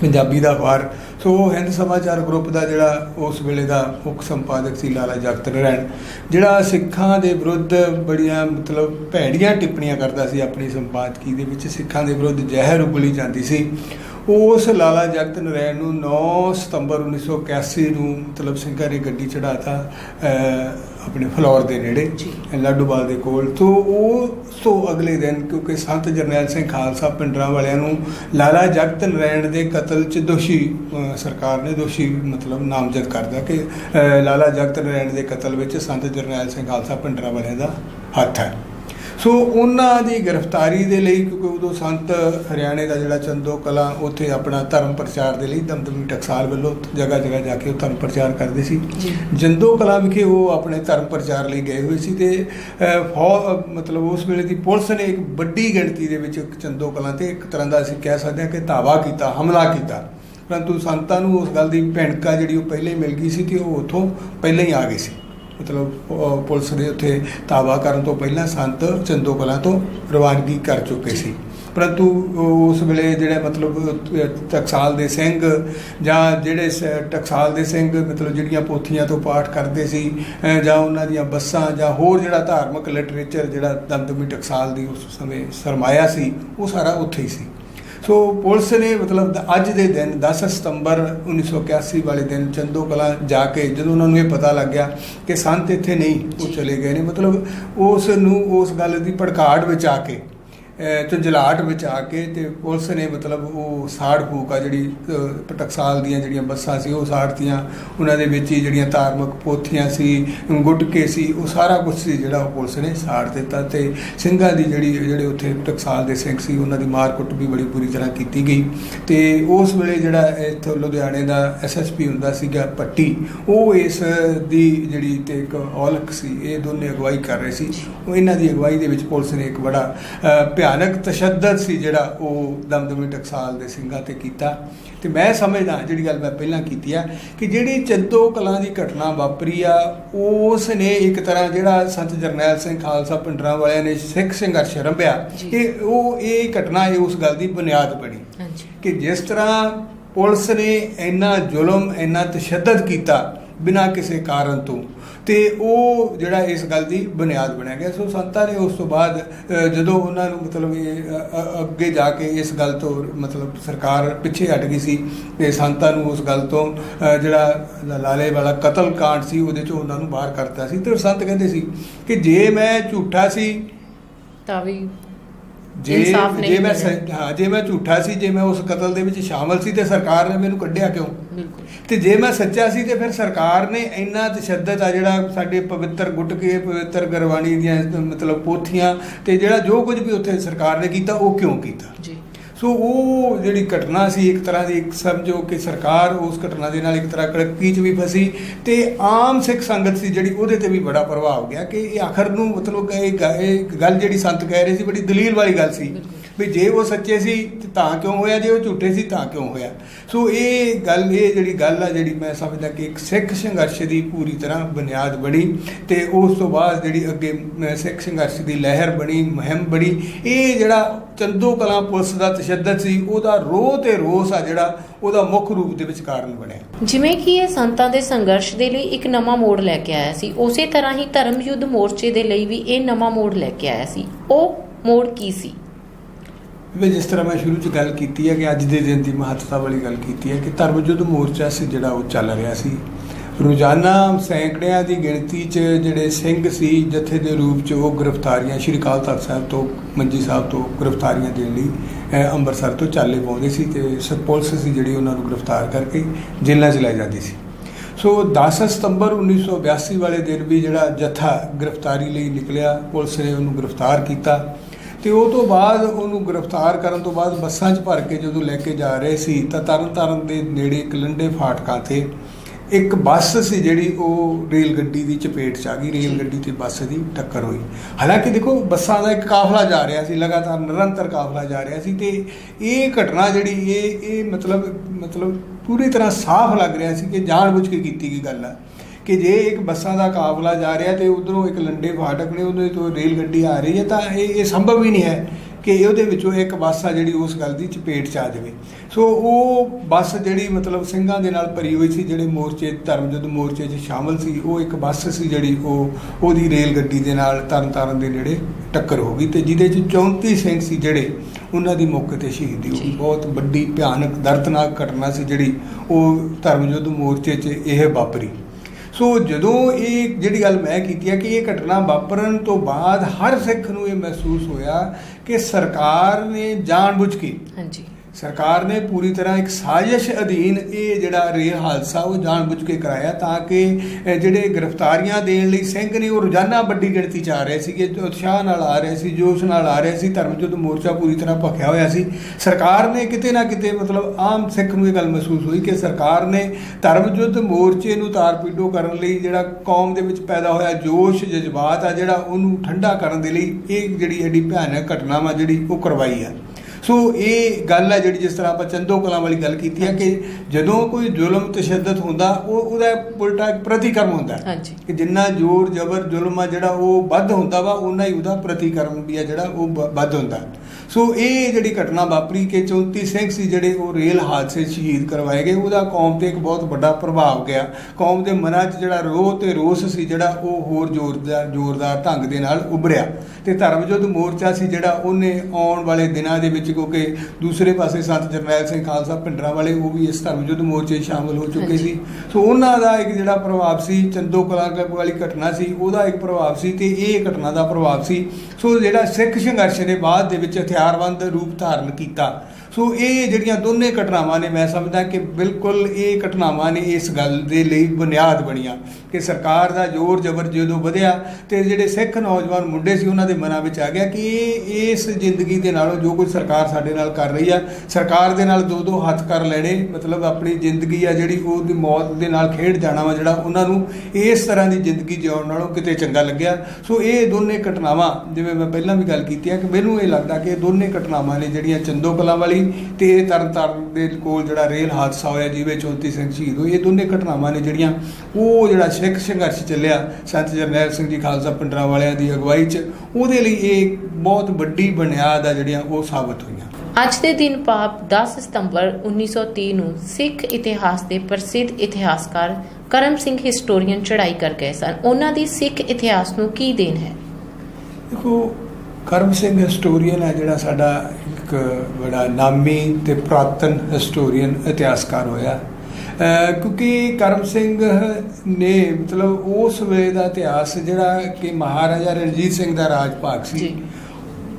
ਪੰਜਾਬੀ ਦਾ ਅਖਬਾਰ। ਸੋ ਉਹ ਹਿੰਦ ਸਮਾਚਾਰ ਗਰੁੱਪ ਦਾ ਜਿਹੜਾ ਉਸ ਵੇਲੇ ਦਾ ਮੁੱਖ ਸੰਪਾਦਕ ਸੀ ਲਾਲਾ ਜਗਤ ਨਾਰਾਇਣ, ਜਿਹੜਾ ਸਿੱਖਾਂ ਦੇ ਵਿਰੁੱਧ ਬੜੀਆਂ ਮਤਲਬ ਭੈੜੀਆਂ ਟਿੱਪਣੀਆਂ ਕਰਦਾ ਸੀ ਆਪਣੀ ਸੰਪਾਦਕੀ ਦੇ ਵਿੱਚ। ਸਿੱਖਾਂ ਦੇ ਵਿਰੁੱਧ ਜ਼ਹਿਰ ਉਗਲੀ ਜਾਂਦੀ ਸੀ। ਉਸ ਲਾਲਾ ਜਗਤ ਨਾਰਾਇਣ ਨੂੰ 9 ਸਤੰਬਰ 1981 ਨੂੰ ਮਤਲਬ ਸਿੰਘਾਂ ਨੇ ਗੱਡੀ ਚੜਾਤਾ ਆਪਣੇ ਫਲੋਰ ਦੇ ਨੇੜੇ। ਲਾਡੂਵਾਲ ਦੇ ਕੋਲ ਤੋਂ ਉਹ ਤੋਂ ਅਗਲੇ ਦਿਨ ਕਿਉਂਕਿ ਸੰਤ ਜਰਨੈਲ ਸਿੰਘ ਖਾਲਸਾ ਪਿੰਡਰਾਂ ਵਾਲਿਆਂ ਨੂੰ ਲਾਲਾ ਜਗਤ ਨਾਰਾਇਣ ਦੇ ਕਤਲ 'ਚ ਦੋਸ਼ੀ ਸਰਕਾਰ ਨੇ ਦੋਸ਼ੀ ਮਤਲਬ ਨਾਮਜ਼ਦ ਕਰਦਾ ਕਿ ਲਾਲਾ ਜਗਤ ਨਾਰਾਇਣ ਦੇ ਕਤਲ ਵਿੱਚ ਸੰਤ ਜਰਨੈਲ ਸਿੰਘ ਖਾਲਸਾ ਪਿੰਡਰਾਂ ਵਾਲਿਆਂ ਦਾ ਹੱਥ ਹੈ ਸੋ ਉਹਨਾਂ ਦੀ ਗ੍ਰਿਫਤਾਰੀ ਦੇ ਲਈ ਕਿਉਂਕਿ ਉਦੋਂ ਸੰਤ ਹਰਿਆਣੇ ਦਾ ਜਿਹੜਾ ਚੰਦੋ ਕਲਾ ਉੱਥੇ ਆਪਣਾ ਧਰਮ ਪ੍ਰਚਾਰ ਦੇ ਲਈ ਦਮਦਮੀ ਟਕਸਾਲ ਵੱਲੋਂ ਜਗ੍ਹਾ ਜਗ੍ਹਾ ਜਾ ਕੇ ਉਹ ਧਰਮ ਪ੍ਰਚਾਰ ਕਰਦੇ ਸੀ। ਜੰਦੋ ਕਲਾ ਵਿਖੇ ਉਹ ਆਪਣੇ ਧਰਮ ਪ੍ਰਚਾਰ ਲਈ ਗਏ ਹੋਏ ਸੀ ਤੇ ਮਤਲਬ ਉਸ ਵੇਲੇ ਦੀ ਪੁਲਿਸ ਨੇ ਇੱਕ ਵੱਡੀ ਗਿਣਤੀ ਦੇ ਵਿੱਚ ਚੰਦੋ ਕਲਾ ਤੇ ਇੱਕ ਤਰ੍ਹਾਂ ਦਾ ਅਸੀਂ ਕਹਿ ਸਕਦੇ ਹਾਂ ਕਿ ਧਾਵਾ ਕੀਤਾ ਹਮਲਾ ਕੀਤਾ। ਪਰੰਤੂ ਸੰਤਾਂ ਨੂੰ ਉਸ ਗੱਲ ਦੀ ਭਿਣਕਾ ਜਿਹੜੀ ਉਹ ਪਹਿਲੇ ਹੀ ਮਿਲ ਗਈ ਸੀ ਤੇ ਉਹ ਉੱਥੋਂ ਪਹਿਲਾਂ ਹੀ ਆ ਗਏ ਸੀ। ਮਤਲਬ ਪੁਲਿਸ ਦੇ ਉੱਥੇ ਧਾਵਾ ਕਰਨ ਤੋਂ ਪਹਿਲਾਂ ਸੰਤ ਚੰਦੋ ਕਲਾ ਤੋਂ ਰਵਾਨਗੀ ਕਰ ਚੁੱਕੇ ਸੀ। ਪਰੰਤੂ ਉਸ ਵੇਲੇ ਜਿਹੜੇ ਮਤਲਬ ਟਕਸਾਲ ਦੇ ਸਿੰਘ ਜਾਂ ਜਿਹੜੇ ਸ- ਟਕਸਾਲ ਦੇ ਸਿੰਘ ਮਤਲਬ ਜਿਹੜੀਆਂ ਪੋਥੀਆਂ ਤੋਂ ਪਾਠ ਕਰਦੇ ਸੀ ਜਾਂ ਉਹਨਾਂ ਦੀਆਂ ਬੱਸਾਂ ਜਾਂ ਹੋਰ ਜਿਹੜਾ ਧਾਰਮਿਕ ਲਿਟਰੇਚਰ ਜਿਹੜਾ ਦਮਦਮੀ ਟਕਸਾਲ ਦੀ ਉਸ ਸਮੇਂ ਸਰਮਾਇਆ ਸੀ, ਉਹ ਸਾਰਾ ਉੱਥੇ ਹੀ ਸੀ। ਸੋ ਪੁਲਿਸ ਨੇ ਮਤਲਬ ਅੱਜ ਦੇ ਦਿਨ 10 ਸਤੰਬਰ 1981 ਵਾਲੇ ਦਿਨ ਚੰਦੋ ਕਲਾਂ ਜਾ ਕੇ ਜਦੋਂ ਉਹਨਾਂ ਨੂੰ ਇਹ ਪਤਾ ਲੱਗ ਗਿਆ ਕਿ ਸੰਤ ਇੱਥੇ ਨਹੀਂ, ਉਹ ਚਲੇ ਗਏ ਨੇ। ਮਤਲਬ ਉਸ ਨੂੰ, ਉਸ ਗੱਲ ਦੀ ਭੜਕਾਟ ਵਿੱਚ ਆ ਕੇ ਅਹ, ਝੰਜਲਾਹਟ ਵਿੱਚ ਆ ਕੇ ਤੇ ਪੁਲਿਸ ਨੇ ਮਤਲਬ ਉਹ ਸਾੜ ਫੂਕ ਆ ਜਿਹੜੀ ਅਹ, ਟਕਸਾਲ ਦੀਆਂ ਜਿਹੜੀਆਂ ਬੱਸਾਂ ਸੀ ਉਹ ਸਾੜਤੀਆਂ। ਉਹਨਾਂ ਦੇ ਵਿੱਚ ਹੀ ਜਿਹੜੀਆਂ ਧਾਰਮਿਕ ਪੋਥੀਆਂ ਸੀ ਗੁਟਕੇ ਸੀ ਉਹ ਸਾਰਾ ਕੁਝ ਸੀ ਜਿਹੜਾ ਉਹ ਪੁਲਿਸ ਨੇ ਸਾੜ ਦਿੱਤਾ। ਤੇ ਸਿੰਘਾਂ ਦੀ ਜਿਹੜੀ ਜਿਹੜੇ ਉੱਥੇ ਟਕਸਾਲ ਦੇ ਸਿੰਘ ਸੀ ਉਹਨਾਂ ਦੀ ਮਾਰ ਕੁੱਟ ਵੀ ਬੜੀ ਬੁਰੀ ਤਰ੍ਹਾਂ ਕੀਤੀ ਗਈ। ਤੇ ਉਸ ਵੇਲੇ ਜਿਹੜਾ ਇੱਥੋਂ ਲੁਧਿਆਣੇ ਦਾ ਐਸਐਸਪੀ ਹੁੰਦਾ ਸੀਗਾ ਪੱਟੀ ਉਹ ਇਸ ਦੀ ਜਿਹੜੀ ਤੇ ਇੱਕ ਔਲਖ ਸੀ ਇਹ ਦੋਨੇ ਅਗਵਾਈ ਕਰ ਰਹੇ ਸੀ। ਉਹ ਇਹਨਾਂ ਦੀ ਅਗਵਾਈ ਦੇ ਵਿੱਚ ਪੁਲਿਸ ਨੇ ਇੱਕ ਬੜਾ ਅਹ, ਭਿਆਨਕ ਤਸ਼ੱਦਦ ਸੀ ਜਿਹੜਾ ਉਹ ਦਮਦਮੀ ਟਕਸਾਲ ਦੇ ਸਿੰਘਾਂ ਤੇ ਕੀਤਾ। ਤੇ ਮੈਂ ਸਮਝਦਾ ਜਿਹੜੀ ਗੱਲ ਮੈਂ ਪਹਿਲਾਂ ਕੀਤੀ ਆ ਕਿ ਜਿਹੜੀ ਚੰਦੋ ਕਲਾਂ ਦੀ ਘਟਨਾ ਵਾਪਰੀ ਆ ਉਸ ਨੇ ਇੱਕ ਤਰ੍ਹਾਂ ਜਿਹੜਾ ਸੰਤ ਜਰਨੈਲ ਸਿੰਘ ਖਾਲਸਾ ਪਿੰਡਰਾਂ ਵਾਲਿਆਂ ਨੇ ਸਿੱਖ ਸੰਘਰਸ਼ ਰੰਭਿਆ। ਇਹ ਉਹ ਇਹ ਘਟਨਾ ਇਹ ਉਸ ਗੱਲ ਦੀ ਬੁਨਿਆਦ ਬਣੀ। ਕਿ ਜਿਸ ਤਰ੍ਹਾਂ ਪੁਲਿਸ ਨੇ ਇੰਨਾ ਜ਼ੁਲਮ ਇੰਨਾ ਤਸ਼ੱਦਦ ਕੀਤਾ ਬਿਨਾਂ ਕਿਸੇ ਕਾਰਨ ਤੋਂ। ਤੇ ਉਹ ਜਿਹੜਾ ਇਸ ਗੱਲ ਦੀ ਬੁਨਿਆਦ ਬਣਿਆ ਗਿਆ। ਸੋ ਸੰਤਾਂ ਨੇ ਉਸ ਤੋਂ ਬਾਅਦ ਜਦੋਂ ਉਹਨਾਂ ਨੂੰ ਮਤਲਬ ਇਹ ਅੱਗੇ ਜਾ ਕੇ ਇਸ ਗੱਲ ਤੋਂ ਮਤਲਬ ਸਰਕਾਰ ਪਿੱਛੇ ਹਟ ਗਈ ਸੀ, ਤੇ ਸੰਤਾਂ ਨੂੰ ਉਸ ਗੱਲ ਤੋਂ ਜਿਹੜਾ ਲਾਲੇ ਵਾਲਾ ਕਤਲ ਕਾਂਡ ਸੀ, ਉਹਦੇ ਚੋਂ ਉਹਨਾਂ ਨੂੰ ਬਾਹਰ ਕਰਤਾ ਸੀ। ਤੇ ਸੰਤ ਕਹਿੰਦੇ ਸੀ ਕਿ ਜੇ ਮੈਂ ਝੂਠਾ ਸੀ
ਤਾਂ ਵੀ
ਜੇ
ਇਨਸਾਫ਼ ਨਹੀਂ
ਜੇ ਮੈਂ। ਸ- ਹਾਂ ਜੇ ਮੈਂ ਝੂਠਾ ਸੀ ਜੇ ਮੈਂ ਉਸ ਕਤਲ ਦੇ ਵਿੱਚ ਸ਼ਾਮਲ ਸੀ ਤੇ ਸਰਕਾਰ ਨੇ ਮੈਨੂੰ ਕੱਢਿਆ ਕਿਉਂ?
ਬਿਲਕੁਲ।
ਤੇ ਜੇ ਮੈਂ ਸੱਚਾ ਸੀ ਤੇ ਫਿਰ ਸਰਕਾਰ ਨੇ ਇੰਨਾ ਤਸ਼ੱਦਦ ਆ ਜਿਹੜਾ ਸਾਡੇ ਪਵਿੱਤਰ ਗੁਟਕੇ ਪਵਿੱਤਰ ਗੁਰਬਾਣੀ ਦੀਆਂ ਮਤਲਬ ਪੋਥੀਆਂ ਤੇ ਜਿਹੜਾ ਜੋ ਕੁਝ ਵੀ ਉੱਥੇ ਸਰਕਾਰ ਨੇ ਕੀਤਾ ਉਹ ਕਿਉਂ ਕੀਤਾ?
ਜੀ।
ਸੋ ਉਹ ਜਿਹੜੀ ਘਟਨਾ ਸੀ, ਇੱਕ ਤਰ੍ਹਾਂ ਦੀ ਇੱਕ ਸਮਝੋ ਕਿ ਸਰਕਾਰ ਉਸ ਘਟਨਾ ਦੇ ਨਾਲ ਇੱਕ ਤਰ੍ਹਾਂ ਕੜਕੀ 'ਚ ਵੀ ਫਸੀ ਤੇ ਆਮ ਸਿੱਖ ਸੰਗਤ ਸੀ ਜਿਹੜੀ ਉਹਦੇ ਤੇ ਵੀ ਬੜਾ ਪ੍ਰਭਾਵ ਗਿਆ ਕਿ ਇਹ ਆਖਰ ਨੂੰ ਮਤਲਬ ਇਹ ਗ- ਇਹ ਗੱਲ ਜਿਹੜੀ ਸੰਤ ਕਹਿ ਰਹੇ ਸੀ, ਬੜੀ ਦਲੀਲ ਵਾਲੀ ਗੱਲ ਸੀ। ਵੀ ਜੇ ਉਹ ਸੱਚੇ ਸੀ ਤਾਂ ਕਿਉਂ ਹੋਇਆ? ਜੇ ਉਹ ਝੂਠੇ ਸੀ ਤਾਂ ਕਿਉਂ ਹੋਇਆ? ਸੋ ਇਹ ਗੱਲ, ਇਹ ਜਿਹੜੀ ਗੱਲ ਆ, ਜਿਹੜੀ ਮੈਂ ਸਮਝਦਾ ਕਿ ਇੱਕ ਸਿੱਖ ਸੰਘਰਸ਼ ਦੀ ਪੂਰੀ ਤਰ੍ਹਾਂ ਬੁਨਿਆਦ ਬਣੀ ਤੇ ਉਸ ਤੋਂ ਬਾਅਦ ਜਿਹੜੀ ਅੱਗੇ ਸਿੱਖ ਸੰਘਰਸ਼ ਦੀ ਲਹਿਰ ਬਣੀ, ਮੁਹਿੰਮ ਬਣੀ, ਇਹ ਜਿਹੜਾ ਚੰਦੋ ਕਲਾਂ ਪੁਲਿਸ ਦਾ ਤਸ਼ੱਦਦ ਸੀ, ਉਹਦਾ ਰੋਹ ਤੇ ਰੋਸ ਆ ਜਿਹੜਾ ਉਹਦਾ ਮੁੱਖ ਰੂਪ ਦੇ ਵਿੱਚ ਕਾਰਨ ਬਣਿਆ।
ਜਿਵੇਂ ਕਿ ਇਹ ਸੰਤਾਂ ਦੇ ਸੰਘਰਸ਼ ਦੇ ਲਈ ਇੱਕ ਨਵਾਂ ਮੋੜ ਲੈ ਕੇ ਆਇਆ ਸੀ, ਉਸੇ ਤਰ੍ਹਾਂ ਹੀ ਧਰਮ ਯੁੱਧ ਮੋਰਚੇ ਦੇ ਲਈ ਵੀ ਇਹ ਨਵਾਂ ਮੋੜ ਲੈ ਕੇ ਆਇਆ ਸੀ। ਉਹ ਮੋੜ ਕੀ ਸੀ?
ਵੀ ਜਿਸ ਤਰ੍ਹਾਂ ਮੈਂ ਸ਼ੁਰੂ 'ਚ ਗੱਲ ਕੀਤੀ ਹੈ ਕਿ ਅੱਜ ਦੇ ਦਿਨ ਦੀ ਮਹੱਤਤਾ ਵਾਲੀ ਗੱਲ ਕੀਤੀ ਹੈ ਕਿ ਧਰਮ ਯੁੱਧ ਮੋਰਚਾ ਸੀ ਜਿਹੜਾ ਉਹ ਚੱਲ ਰਿਹਾ ਸੀ। ਰੋਜ਼ਾਨਾ ਸੈਂਕੜਿਆਂ ਦੀ ਗਿਣਤੀ 'ਚ ਜਿਹੜੇ ਸਿੰਘ ਸੀ, ਜਥੇ ਦੇ ਰੂਪ 'ਚ ਉਹ ਗ੍ਰਿਫਤਾਰੀਆਂ ਸ਼੍ਰੀ ਅਕਾਲ ਤਖਤ ਸਾਹਿਬ ਤੋਂ, ਮੰਜੀ ਸਾਹਿਬ ਤੋਂ ਗ੍ਰਿਫਤਾਰੀਆਂ ਦੇਣ ਲਈ ਅੰਮ੍ਰਿਤਸਰ ਤੋਂ ਚਾਲੇ ਪਾਉਂਦੇ ਸੀ ਤੇ ਸ- ਪੁਲਿਸ ਸੀ ਜਿਹੜੀ ਉਹਨਾਂ ਨੂੰ ਗ੍ਰਿਫਤਾਰ ਕਰਕੇ ਜੇਲ੍ਹਾਂ 'ਚ ਲੈ ਜਾਂਦੀ ਸੀ। ਸੋ 10 ਸਤੰਬਰ 1982 ਵਾਲੇ ਦਿਨ ਵੀ ਜਿਹੜਾ ਜਥਾ ਗ੍ਰਿਫਤਾਰੀ ਲਈ ਨਿਕਲਿਆ, ਪੁਲਿਸ ਨੇ ਉਹਨੂੰ ਗ੍ਰਿਫਤਾਰ ਕੀਤਾ। ਤੇ ਉਹ ਤੋਂ ਬਾਅਦ ਉਹਨੂੰ ਗ੍ਰਿਫਤਾਰ ਕਰਨ ਤੋਂ ਬਾਅਦ ਬੱਸਾਂ 'ਚ ਭਰ ਕੇ ਜਦੋਂ ਲੈ ਕੇ ਜਾ ਰਹੇ ਸੀ ਤਾਂ ਤਰਨਤਾਰਨ ਦੇ ਨੇੜੇ ਕਲੰਡੇ ਫਾਟਕਾ ਤੇ ਇੱਕ ਬੱਸ ਸੀ ਜਿਹੜੀ ਉਹ ਰੇਲ ਗੱਡੀ ਦੀ ਚਪੇਟ 'ਚ ਆ ਗਈ, ਰੇਲ ਗੱਡੀ ਤੇ ਬੱਸ ਦੀ ਟੱਕਰ ਹੋਈ। ਹਾਲਾਂਕਿ ਦੇਖੋ, ਬੱਸਾਂ ਦਾ ਇੱਕ ਕਾਫਲਾ ਜਾ ਰਿਹਾ ਸੀ, ਲਗਾਤਾਰ ਨਿਰੰਤਰ ਕਾਫਲਾ ਜਾ ਰਿਹਾ ਸੀ ਤੇ ਇਹ ਘਟਨਾ ਜਿਹੜੀ ਇਹ ਇਹ ਮਤਲਬ ਮਤਲਬ ਪੂਰੀ ਤਰ੍ਹਾਂ ਸਾਫ਼ ਲੱਗ ਰਿਹਾ ਸੀ ਕਿ ਜਾਣਬੁੱਝ ਕੇ ਕੀਤੀ ਗਈ ਗੱਲ ਆ। ਕਿ ਜੇ ਇੱਕ ਬੱਸਾਂ ਦਾ ਕਾਫਲਾ ਜਾ ਰਿਹਾ ਤੇ ਉਧਰੋਂ ਇੱਕ ਲੰਡੇ ਫਾਟਕ ਨੇ ਉਹਦੇ ਤੋਂ ਰੇਲ ਗੱਡੀ ਆ ਰਹੀ ਹੈ ਤਾਂ ਇਹ ਇਹ ਸੰਭਵ ਹੀ ਨਹੀਂ ਹੈ ਕਿ ਉਹਦੇ ਵਿੱਚੋਂ ਇੱਕ ਬੱਸ ਆ ਜਿਹੜੀ ਉਸ ਗੱਲ ਦੀ ਚਪੇਟ ਚ ਆ ਜਾਵੇ। ਸੋ ਉਹ ਬੱਸ ਜਿਹੜੀ ਮਤਲਬ ਸਿੰਘਾਂ ਦੇ ਨਾਲ ਭਰੀ ਹੋਈ ਸੀ ਜਿਹੜੇ ਮੋਰਚੇ ਧਰਮ ਯੁੱਧ ਮੋਰਚੇ 'ਚ ਸ਼ਾਮਲ ਸੀ ਉਹ ਇੱਕ ਬੱਸ ਸੀ ਜਿਹੜੀ ਉਹ ਉਹਦੀ ਰੇਲ ਗੱਡੀ ਦੇ ਨਾਲ ਤਰਨਤਾਰਨ ਦੇ ਨੇੜੇ ਟੱਕਰ ਹੋ ਗਈ ਤੇ ਜਿਹਦੇ 'ਚ 34 ਸਿੰਘ ਸੀ ਜਿਹੜੇ ਉਹਨਾਂ ਦੀ ਮੌਕੇ ਤੇ ਸ਼ਹੀਦੀ ਹੋ ਗਈ। ਬਹੁਤ ਵੱਡੀ ਭਿਆਨਕ ਦਰਦਨਾਕ ਘਟਨਾ ਸੀ ਜਿਹੜੀ ਉਹ ਧਰਮ ਯੁੱਧ ਮੋਰਚੇ 'ਚ ਇਹ ਵਾਪਰੀ। ਸੋ ਜਦੋਂ ਇਹ ਜਿਹੜੀ ਗੱਲ ਮੈਂ ਕੀਤੀ ਹੈ ਕਿ ਇਹ ਘਟਨਾ ਵਾਪਰਨ ਤੋਂ ਬਾਅਦ ਹਰ ਸਿੱਖ ਨੂੰ ਇਹ ਮਹਿਸੂਸ ਹੋਇਆ ਕਿ ਸਰਕਾਰ ਨੇ ਜਾਣਬੁੱਝ ਕੇ
ਹਾਂਜੀ।
ਸਰਕਾਰ ਨੇ ਪੂਰੀ ਤਰ੍ਹਾਂ ਇੱਕ ਸਾਜ਼ਿਸ਼ ਅਧੀਨ ਇਹ ਜਿਹੜਾ ਰੇਲ ਹਾਦਸਾ, ਉਹ ਜਾਣਬੁੱਝ ਕੇ ਕਰਾਇਆ ਤਾਂ ਕਿ ਜਿਹੜੇ ਗ੍ਰਿਫਤਾਰੀਆਂ ਦੇਣ ਲਈ ਸਿੰਘ ਨੇ ਉਹ ਰੋਜ਼ਾਨਾ ਵੱਡੀ ਗਿਣਤੀ ਚ ਆ ਰਹੇ ਸੀਗੇ ਉਤਸ਼ਾਹ ਨਾਲ ਆ ਰਹੇ ਸੀ, ਜੋਸ਼ ਨਾਲ ਆ ਰਹੇ ਸੀ ਧਰਮ ਯੁੱਧ ਮੋਰਚਾ ਪੂਰੀ ਤਰ੍ਹਾਂ ਭਖਿਆ ਹੋਇਆ ਸੀ। ਸਰਕਾਰ ਨੇ ਕਿਤੇ ਨਾ ਕਿਤੇ ਮਤਲਬ ਆਮ ਸਿੱਖ ਨੂੰ ਇਹ ਗੱਲ ਮਹਿਸੂਸ ਹੋਈ ਕਿ ਸਰਕਾਰ ਨੇ ਧਰਮ ਯੁੱਧ ਮੋਰਚੇ ਨੂੰ ਤਾਰਪੀਡੋ ਕਰਨ ਲਈ ਜਿਹੜਾ ਕੌਮ ਦੇ ਵਿੱਚ ਪੈਦਾ ਹੋਇਆ ਜੋਸ਼, ਜਜ਼ਬਾਤ ਆ ਜਿਹੜਾ ਉਹਨੂੰ ਠੰਡਾ ਕਰਨ ਦੇ ਲਈ ਇਹ ਜਿਹੜੀ ਐਡੀ ਭਿਆਨਕ ਘਟਨਾਵਾਂ ਜਿਹੜੀ ਉਹ ਕਰਵਾਈ ਆ। ਸੋ ਇਹ ਗੱਲ ਹੈ ਜਿਹੜੀ ਜਿਸ ਤਰ੍ਹਾਂ ਆਪਾਂ ਚੰਦੋ ਕਲਾਂ ਵਾਲੀ ਗੱਲ ਕੀਤੀ ਹੈ ਕਿ ਜਦੋਂ ਕੋਈ ਜ਼ੁਲਮ ਤਸ਼ੱਦਦ ਹੁੰਦਾ ਉਹ ਉਹਦਾ ਉਲਟਾ ਇੱਕ ਪ੍ਰਤੀਕਰਮ ਹੁੰਦਾ ਹੈ।
ਹਾਂਜੀ।
ਕਿ ਜਿੰਨਾ ਜ਼ੋਰ ਜ਼ਬਰ ਜ਼ੁਲਮ ਆ ਜਿਹੜਾ ਉਹ ਵੱਧ ਹੁੰਦਾ ਵਾ ਉਨਾ ਹੀ ਉਹਦਾ ਪ੍ਰਤੀਕਰਮ ਵੀ ਆ ਜਿਹੜਾ ਉਹ ਵੱਧ ਹੁੰਦਾ। ਸੋ ਇਹ ਜਿਹੜੀ ਘਟਨਾ ਵਾਪਰੀ ਕਿ 34 ਸਿੰਘ ਸੀ ਜਿਹੜੇ ਉਹ ਰੇਲ ਹਾਦਸੇ ਸ਼ਹੀਦ ਕਰਵਾਏ ਗਏ ਉਹਦਾ ਕੌਮ ਤੇ ਇੱਕ ਬਹੁਤ ਵੱਡਾ ਪ੍ਰਭਾਵ ਗਿਆ। ਕੌਮ ਦੇ ਮਨਾਂ 'ਚ ਜਿਹੜਾ ਰੋਹ ਤੇ ਰੋਸ ਸੀ ਜਿਹੜਾ ਉਹ ਹੋਰ ਜ਼ੋਰਦਾਰ ਜ਼ੋਰਦਾਰ ਢੰਗ ਦੇ ਨਾਲ ਉੱਭਰਿਆ। ਤੇ ਧਰਮ ਯੁੱਧ ਮੋਰਚਾ ਸੀ ਜਿਹੜਾ ਉਹਨੇ ਆਉਣ ਵਾਲੇ ਦਿਨਾਂ ਦੇ ਵਿੱਚ ਕਿਉਂਕਿ ਦੂਸਰੇ ਪਾਸੇ ਸੰਤ ਜਰਨੈਲ ਸਿੰਘ ਖਾਲਸਾ ਪਿੰਡਰਾਂ ਵਾਲੇ ਉਹ ਵੀ ਇਸ ਧਰਮ ਯੁੱਧ ਮੋਰਚੇ 'ਚ ਸ਼ਾਮਲ ਹੋ ਚੁੱਕੇ। ਸੀ। ਸੋ ਉਹਨਾਂ ਦਾ ਇੱਕ ਜਿਹੜਾ ਪ੍ਰਭਾਵ ਸੀ ਚੰਦੋ ਕਲਾਂ ਵਾਲੀ ਘਟਨਾ ਸੀ ਉਹਦਾ ਇੱਕ ਪ੍ਰਭਾਵ ਸੀ ਤੇ ਇਹ ਘਟਨਾ ਦਾ ਪ੍ਰਭਾਵ ਸੀ ਸੋ ਜਿਹੜਾ ਸਿੱਖ ਸੰਘਰਸ਼ ਦੇ ਬਾਅਦ ਦੇ ਵਿੱਚ ਹਥਿਆਰਬੰਦ ਰੂਪ ਧਾਰਨ ਕੀਤਾ। ਸੋ ਇਹ ਜਿਹੜੀਆਂ ਦੋਨੇ ਘਟਨਾਵਾਂ ਨੇ, ਮੈਂ ਸਮਝਦਾ ਕਿ ਬਿਲਕੁਲ ਇਹ ਘਟਨਾਵਾਂ ਨੇ ਇਸ ਗੱਲ ਦੇ ਲਈ ਬੁਨਿਆਦ ਬਣੀਆਂ ਕਿ ਸਰਕਾਰ ਦਾ ਜ਼ੋਰ ਜ਼ਬਰ ਜਦੋਂ ਵਧਿਆ ਤੇ ਜਿਹੜੇ ਸਿੱਖ ਨੌਜਵਾਨ ਮੁੰਡੇ ਸੀ, ਉਹਨਾਂ ਦੇ ਮਨਾਂ ਵਿੱਚ ਆ ਗਿਆ ਕਿ ਇਹ ਇਸ ਜ਼ਿੰਦਗੀ ਦੇ ਨਾਲੋਂ ਜੋ ਕੁਝ ਸਰਕਾਰ ਸਾਡੇ ਨਾਲ ਕਰ ਰਹੀ ਆ, ਸਰਕਾਰ ਦੇ ਨਾਲ ਦੋ ਦੋ ਹੱਥ ਕਰ ਲੈਣੇ, ਮਤਲਬ ਆਪਣੀ ਜ਼ਿੰਦਗੀ ਆ ਜਿਹੜੀ ਉਹਦੀ ਮੌਤ ਦੇ ਨਾਲ ਖੇਡ ਜਾਣਾ ਵਾ ਜਿਹੜਾ ਉਹਨਾਂ ਨੂੰ ਇਸ ਤਰ੍ਹਾਂ ਦੀ ਜ਼ਿੰਦਗੀ ਜਿਉਣ ਨਾਲੋਂ ਕਿਤੇ ਚੰਗਾ ਲੱਗਿਆ। ਸੋ ਇਹ ਦੋਨੇ ਘਟਨਾਵਾਂ, ਜਿਵੇਂ ਮੈਂ ਪਹਿਲਾਂ ਵੀ ਗੱਲ ਕੀਤੀ ਹੈ ਕਿ ਮੈਨੂੰ ਇਹ ਲੱਗਦਾ ਕਿ ਇਹ ਦੋਨੇ ਘਟਨਾਵਾਂ ਨੇ ਜਿਹੜੀਆਂ ਚੰਦੋ ਕਲਾਂ ਵਾਲੀ ਤੇ ਇਹ ਤਰਨਤਾਰਨ ਦੇ ਕੋਲ ਜਿਹੜਾ ਰੇਲ ਹਾਦਸਾ ਹੋਇਆ ਜਿਹਦੇ 34 ਸਿੰਘ ਸ਼ਹੀਦ ਹੋਏ ਇਹ ਦੋਨੇ ਘਟਨਾਵਾਂ ਨੇ ਜਿਹੜੀਆਂ ਉਹ ਜਿਹੜਾ ਸਿੱਖ ਸੰਘਰਸ਼ ਚੱਲਿਆ ਸੰਤ ਜਰਨੈਲ ਸਿੰਘ ਜੀ ਖਾਲਸਾ ਪਿੰਡਰਾਂ ਵਾਲਿਆਂ ਦੀ ਅਗਵਾਈ 'ਚ ਉਹਦੇ ਲਈ ਇਹ ਬਹੁਤ ਵੱਡੀ ਬੁਨਿਆਦ ਆ ਜਿਹੜੀਆਂ ਉਹ ਸਾਬਤ ਹੋਈਆਂ।
ਅੱਜ ਦੇ ਦਿਨ ਭਾਵ 10 ਸਤੰਬਰ 1930 ਨੂੰ ਸਿੱਖ ਇਤਿਹਾਸ ਦੇ ਪ੍ਰਸਿੱਧ ਇਤਿਹਾਸਕਾਰ ਕਰਮ ਸਿੰਘ ਹਿਸਟੋਰੀਅਨ ਚੜ੍ਹਾਈ ਕਰ ਗਏ ਸਨ। ਉਹਨਾਂ ਦੀ ਸਿੱਖ ਇਤਿਹਾਸ ਨੂੰ ਕੀ ਦੇਣ ਹੈ?
ਦੇਖੋ ਕਰਮ ਸਿੰਘ ਹਿਸਟੋਰੀਅਨ ਹੈ ਜਿਹੜਾ ਸਾਡਾ ਇੱਕ ਬੜਾ ਨਾਮੀ ਤੇ ਪ੍ਰਾਤਨ ਹਿਸਟੋਰੀਅਨ ਇਤਿਹਾਸਕਾਰ ਹੋਇਆ। ਕਿਉਂਕਿ ਕਰਮ ਸਿੰਘ ਨੇ ਮਤਲਬ ਉਸ ਵੇਲੇ ਦਾ ਇਤਿਹਾਸ ਜਿਹੜਾ ਕਿ ਮਹਾਰਾਜਾ ਰਣਜੀਤ ਸਿੰਘ ਦਾ ਰਾਜ ਭਾਗ ਸੀ।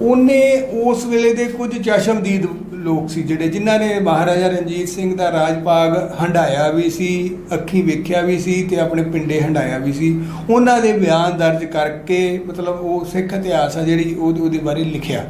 ਉਹਨੇ ਉਸ ਵੇਲੇ ਦੇ ਕੁਝ ਚਸ਼ਮਦੀਦ ਲੋਕ ਸੀ ਜਿਹੜੇ ਜਿਨ੍ਹਾਂ ਨੇ ਮਹਾਰਾਜਾ ਰਣਜੀਤ ਸਿੰਘ ਦਾ ਰਾਜ ਭਾਗ ਹੰਡਾਇਆ ਵੀ ਸੀ ਅੱਖੀਂ ਵੇਖਿਆ ਵੀ ਸੀ ਤੇ ਆਪਣੇ ਪਿੰਡੇ ਹੰਡਾਇਆ ਵੀ ਸੀ। ਉਹਨਾਂ ਦੇ ਬਿਆਨ ਦਰਜ ਕਰਕੇ ਮਤਲਬ ਉਹ ਸਿੱਖ ਇਤਿਹਾਸ ਆ ਜਿਹੜੀ ਉਹਦੇ ਬਾਰੇ ਲਿਖਿਆ।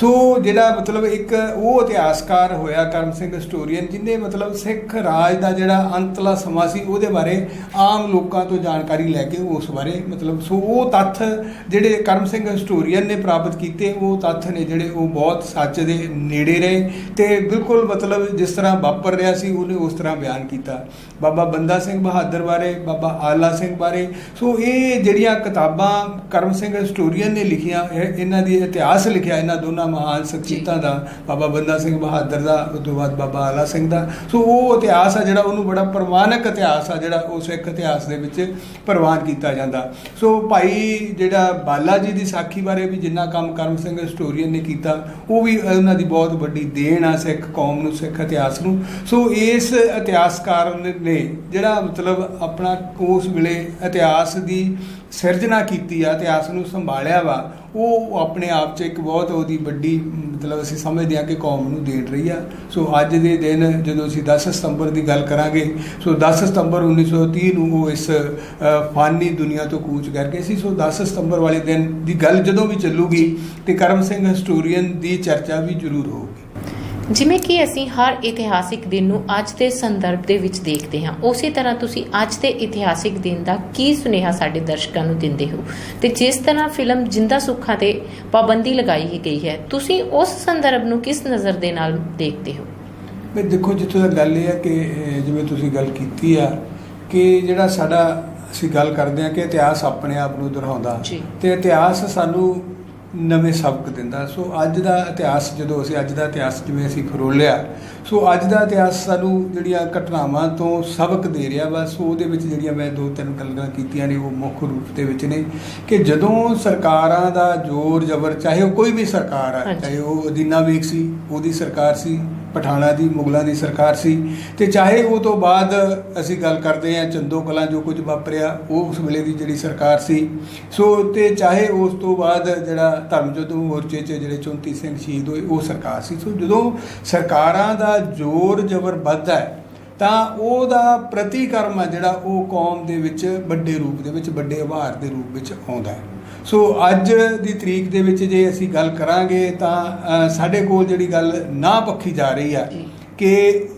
ਸੋ ਜਿਹੜਾ ਮਤਲਬ ਇੱਕ ਉਹ ਇਤਿਹਾਸਕਾਰ ਹੋਇਆ ਕਰਮ ਸਿੰਘ ਹਿਸਟੋਰੀਅਨ ਜਿਨੇ ਮਤਲਬ ਸਿੱਖ ਰਾਜ ਦਾ ਜਿਹੜਾ ਅੰਤਲਾ ਸਮਾਂ ਸੀ, ਉਹਦੇ ਬਾਰੇ ਆਮ ਲੋਕਾਂ ਤੋਂ ਜਾਣਕਾਰੀ ਲੈ ਕੇ ਉਸ ਬਾਰੇ ਮਤਲਬ ਸੋ ਉਹ ਤੱਥ ਜਿਹੜੇ ਕਰਮ ਸਿੰਘ ਹਿਸਟੋਰੀਅਨ ਨੇ ਪ੍ਰਾਪਤ ਕੀਤੇ, ਉਹ ਤੱਥ ਨੇ ਜਿਹੜੇ ਉਹ ਬਹੁਤ ਸੱਚ ਦੇ ਨੇੜੇ ਰਹੇ ਤੇ ਬਿਲਕੁਲ ਮਤਲਬ ਜਿਸ ਤਰ੍ਹਾਂ ਵਾਪਰ ਰਿਹਾ ਸੀ, ਉਹਨੇ ਉਸ ਤਰ੍ਹਾਂ ਬਿਆਨ ਕੀਤਾ। ਬਾਬਾ ਬੰਦਾ ਸਿੰਘ ਬਹਾਦਰ ਬਾਰੇ, ਬਾਬਾ ਆਲਾ ਸਿੰਘ ਬਾਰੇ, ਸੋ ਇਹ ਜਿਹੜੀਆਂ ਕਿਤਾਬਾਂ ਕਰਮ ਸਿੰਘ ਹਿਸਟੋਰੀਅਨ ਨੇ ਲਿਖੀਆਂ, ਇਹ- ਇਹਨਾਂ ਦੀ ਇਤਿਹਾਸ ਲਿਖਿਆ, ਇਹਨਾਂ ਦੋਨਾਂ ਮਹਾਨ ਸ਼ਖਸੀਅਤਾਂ ਦਾ ਬਾਬਾ ਬੰਦਾ ਸਿੰਘ ਬਹਾਦਰ ਦਾ ਤੋਂ ਬਾਅਦ ਬਾਬਾ ਆਲਾ ਸਿੰਘ ਦਾ। ਸੋ ਉਹ ਇਤਿਹਾਸ ਆ ਜਿਹੜਾ ਉਹਨੂੰ ਬੜਾ ਪ੍ਰਮਾਣਿਕ ਇਤਿਹਾਸ ਆ ਜਿਹੜਾ ਉਹ ਸਿੱਖ ਇਤਿਹਾਸ ਦੇ ਵਿੱਚ ਪ੍ਰਵਾਨ ਕੀਤਾ ਜਾਂਦਾ। ਸੋ ਭਾਈ ਜਿਹੜਾ ਬਾਲਾ ਜੀ ਦੀ ਸਾਖੀ ਬਾਰੇ ਵੀ ਜਿੰਨਾ ਕੰਮ ਕਰਮ ਸਿੰਘ ਹਿਸਟੋਰੀਅਨ ਨੇ ਕੀਤਾ ਉਹ ਵੀ ਉਹਨਾਂ ਦੀ ਬਹੁਤ ਵੱਡੀ ਦੇਣ ਆ ਸਿੱਖ ਕੌਮ ਨੂੰ ਸਿੱਖ ਇਤਿਹਾਸ ਨੂੰ। ਸੋ ਇਸ ਇਤਿਹਾਸਕਾਰ ਨੇ ਜਿਹੜਾ ਮਤਲਬ ਆਪਣਾ ਉਸ ਵੇਲੇ ਇਤਿਹਾਸ ਦੀ ਸਿਰਜਣਾ ਕੀਤੀ ਆ ਇਤਿਹਾਸ ਨੂੰ ਸੰਭਾਲਿਆ ਵਾ, ਉਹ ਆਪਣੇ ਆਪ 'ਚ ਇੱਕ ਬਹੁਤ ਉਹਦੀ ਵੱਡੀ, ਮਤਲਬ ਅਸੀਂ ਸਮਝਦੇ ਆ ਕਿ ਕੌਮ ਨੂੰ ਦੇਣ ਰਹੀ ਆ। ਸੋ ਅੱਜ ਦੇ ਦਿਨ ਜਦੋਂ ਅਸੀਂ 10 ਸਤੰਬਰ ਦੀ ਗੱਲ ਕਰਾਂਗੇ, ਸੋ 10 ਸਤੰਬਰ 1930 ਨੂੰ ਉਹ ਇਸ ਫਾਨੀ ਦੁਨੀਆ ਤੋਂ ਕੂਚ ਕਰਕੇ ਸੀ। ਸੋ 10 ਸਤੰਬਰ ਵਾਲੇ ਦਿਨ ਦੀ ਗੱਲ ਜਦੋਂ ਵੀ ਚੱਲੂਗੀ ਤੇ ਕਰਮ ਸਿੰਘ ਹਿਸਟੋਰੀਅਨ ਦੀ ਚਰਚਾ ਵੀ ਜ਼ਰੂਰ ਹੋਊਗੀ।
ਜਿਵੇਂ ਕਿ ਅਸੀਂ ਹਰ ਇਤਿਹਾਸਿਕ ਦਿਨ ਨੂੰ ਅੱਜ ਦੇ ਸੰਦਰਭ ਦੇ ਵਿੱਚ ਦੇਖਦੇ ਹਾਂ ਉਸੇ ਤਰ੍ਹਾਂ ਤੁਸੀਂ ਅੱਜ ਦੇ ਇਤਿਹਾਸਿਕ ਦਿਨ ਦਾ ਕੀ ਸੁਨੇਹਾ ਸਾਡੇ ਦਰਸ਼ਕਾਂ ਨੂੰ ਦਿੰਦੇ ਹੋ? ਤੇ ਜਿਸ ਤਰ੍ਹਾਂ ਫਿਲਮ ਜਿੰਦਾ ਸੁੱਖਾਂ ਤੇ ਪਾਬੰਦੀ ਲਗਾਈ ਗਈ ਹੈ ਤੁਸੀਂ ਉਸ ਸੰਦਰਭ ਨੂੰ ਕਿਸ ਨਜ਼ਰ ਦੇ ਨਾਲ ਦੇਖਦੇ ਹੋ?
ਵੀ ਦੇਖੋ ਜਿੱਥੋਂ ਤੱਕ ਗੱਲ ਇਹ ਹੈ ਕਿ ਜਿਵੇਂ ਤੁਸੀਂ ਗੱਲ ਕੀਤੀ ਆ ਕਿ ਜਿਹੜਾ ਸਾਡਾ ਅਸੀਂ ਗੱਲ ਕਰਦੇ ਆ ਕਿ ਇਤਿਹਾਸ ਆਪਣੇ ਆਪ ਨੂੰ ਦੁਹਰਾਉਂਦਾ। ਤੇ ਇਤਿਹਾਸ ਸਾਨੂੰ ਨਵੇਂ ਸਬਕ ਦਿੰਦਾ ਸੋ ਅੱਜ ਦਾ ਇਤਿਹਾਸ ਜਦੋਂ ਅਸੀਂ ਅੱਜ ਦਾ ਇਤਿਹਾਸ ਜਿਵੇਂ ਅਸੀਂ ਫਰੋਲਿਆ ਸੋ ਅੱਜ ਦਾ ਇਤਿਹਾਸ ਸਾਨੂੰ ਜਿਹੜੀਆਂ ਘਟਨਾਵਾਂ ਤੋਂ ਸਬਕ ਦੇ ਰਿਹਾ ਵਾ ਸੋ ਉਹਦੇ ਵਿੱਚ ਜਿਹੜੀਆਂ ਮੈਂ ਦੋ ਤਿੰਨ ਗੱਲਾਂ ਕੀਤੀਆਂ ਨੇ ਉਹ ਮੁੱਖ ਰੂਪ ਦੇ ਵਿੱਚ ਨੇ ਕਿ ਜਦੋਂ ਸਰਕਾਰਾਂ ਦਾ ਜ਼ੋਰ ਜ਼ਬਰ ਚਾਹੇ ਉਹ ਕੋਈ ਵੀ ਸਰਕਾਰ ਆ। ਚਾਹੇ ਉਹ ਅਦੀਨਾ ਵੇਖ ਸੀ ਉਹਦੀ ਸਰਕਾਰ ਸੀ ਪਠਾਣਾ ਦੀ, ਮੁਗਲਾਂ ਦੀ ਸਰਕਾਰ ਸੀ ਤੇ ਚਾਹੇ ਉਹ ਤੋਂ ਬਾਅਦ ਅਸੀਂ ਗੱਲ ਕਰਦੇ ਹਾਂ ਚੰਦੋ ਕਲਾਂ ਜੋ ਕੁਝ ਵਾਪਰਿਆ, ਉਹ ਉਸ ਵੇਲੇ ਦੀ ਜਿਹੜੀ ਸਰਕਾਰ ਸੀ। ਸੋ ਤੇ ਚਾਹੇ ਉਸ ਤੋਂ ਬਾਅਦ ਜਿਹੜਾ ਧਰਮਯੁੱਧ ਮੋਰਚੇ 'ਚ ਜਿਹੜੇ 34 ਸਿੰਘ ਸ਼ਹੀਦ ਹੋਏ, ਉਹ ਸਰਕਾਰ ਸੀ। ਸੋ ਜਦੋਂ ਸਰਕਾਰਾਂ ਦਾ ਜ਼ੋਰ ਜ਼ਬਰ ਵੱਧਦਾ ਹੈ, ਤਾਂ ਉਹਦਾ ਪ੍ਰਤੀਕਰਮ ਹੈ ਜਿਹੜਾ ਉਹ ਕੌਮ ਦੇ ਵਿੱਚ ਵੱਡੇ ਰੂਪ ਦੇ ਵਿੱਚ, ਵੱਡੇ ਆਭਾਰ ਦੇ ਰੂਪ ਵਿੱਚ ਆਉਂਦਾ ਹੈ। ਸੋ ਅੱਜ ਦੀ ਤਰੀਕ ਦੇ ਵਿੱਚ ਜੇ ਅਸੀਂ ਗੱਲ ਕਰਾਂਗੇ ਤਾਂ ਸਾਡੇ ਕੋਲ ਜਿਹੜੀ ਗੱਲ ਨਾ ਪੱਖੀ ਜਾ ਰਹੀ ਆ। ਕਿ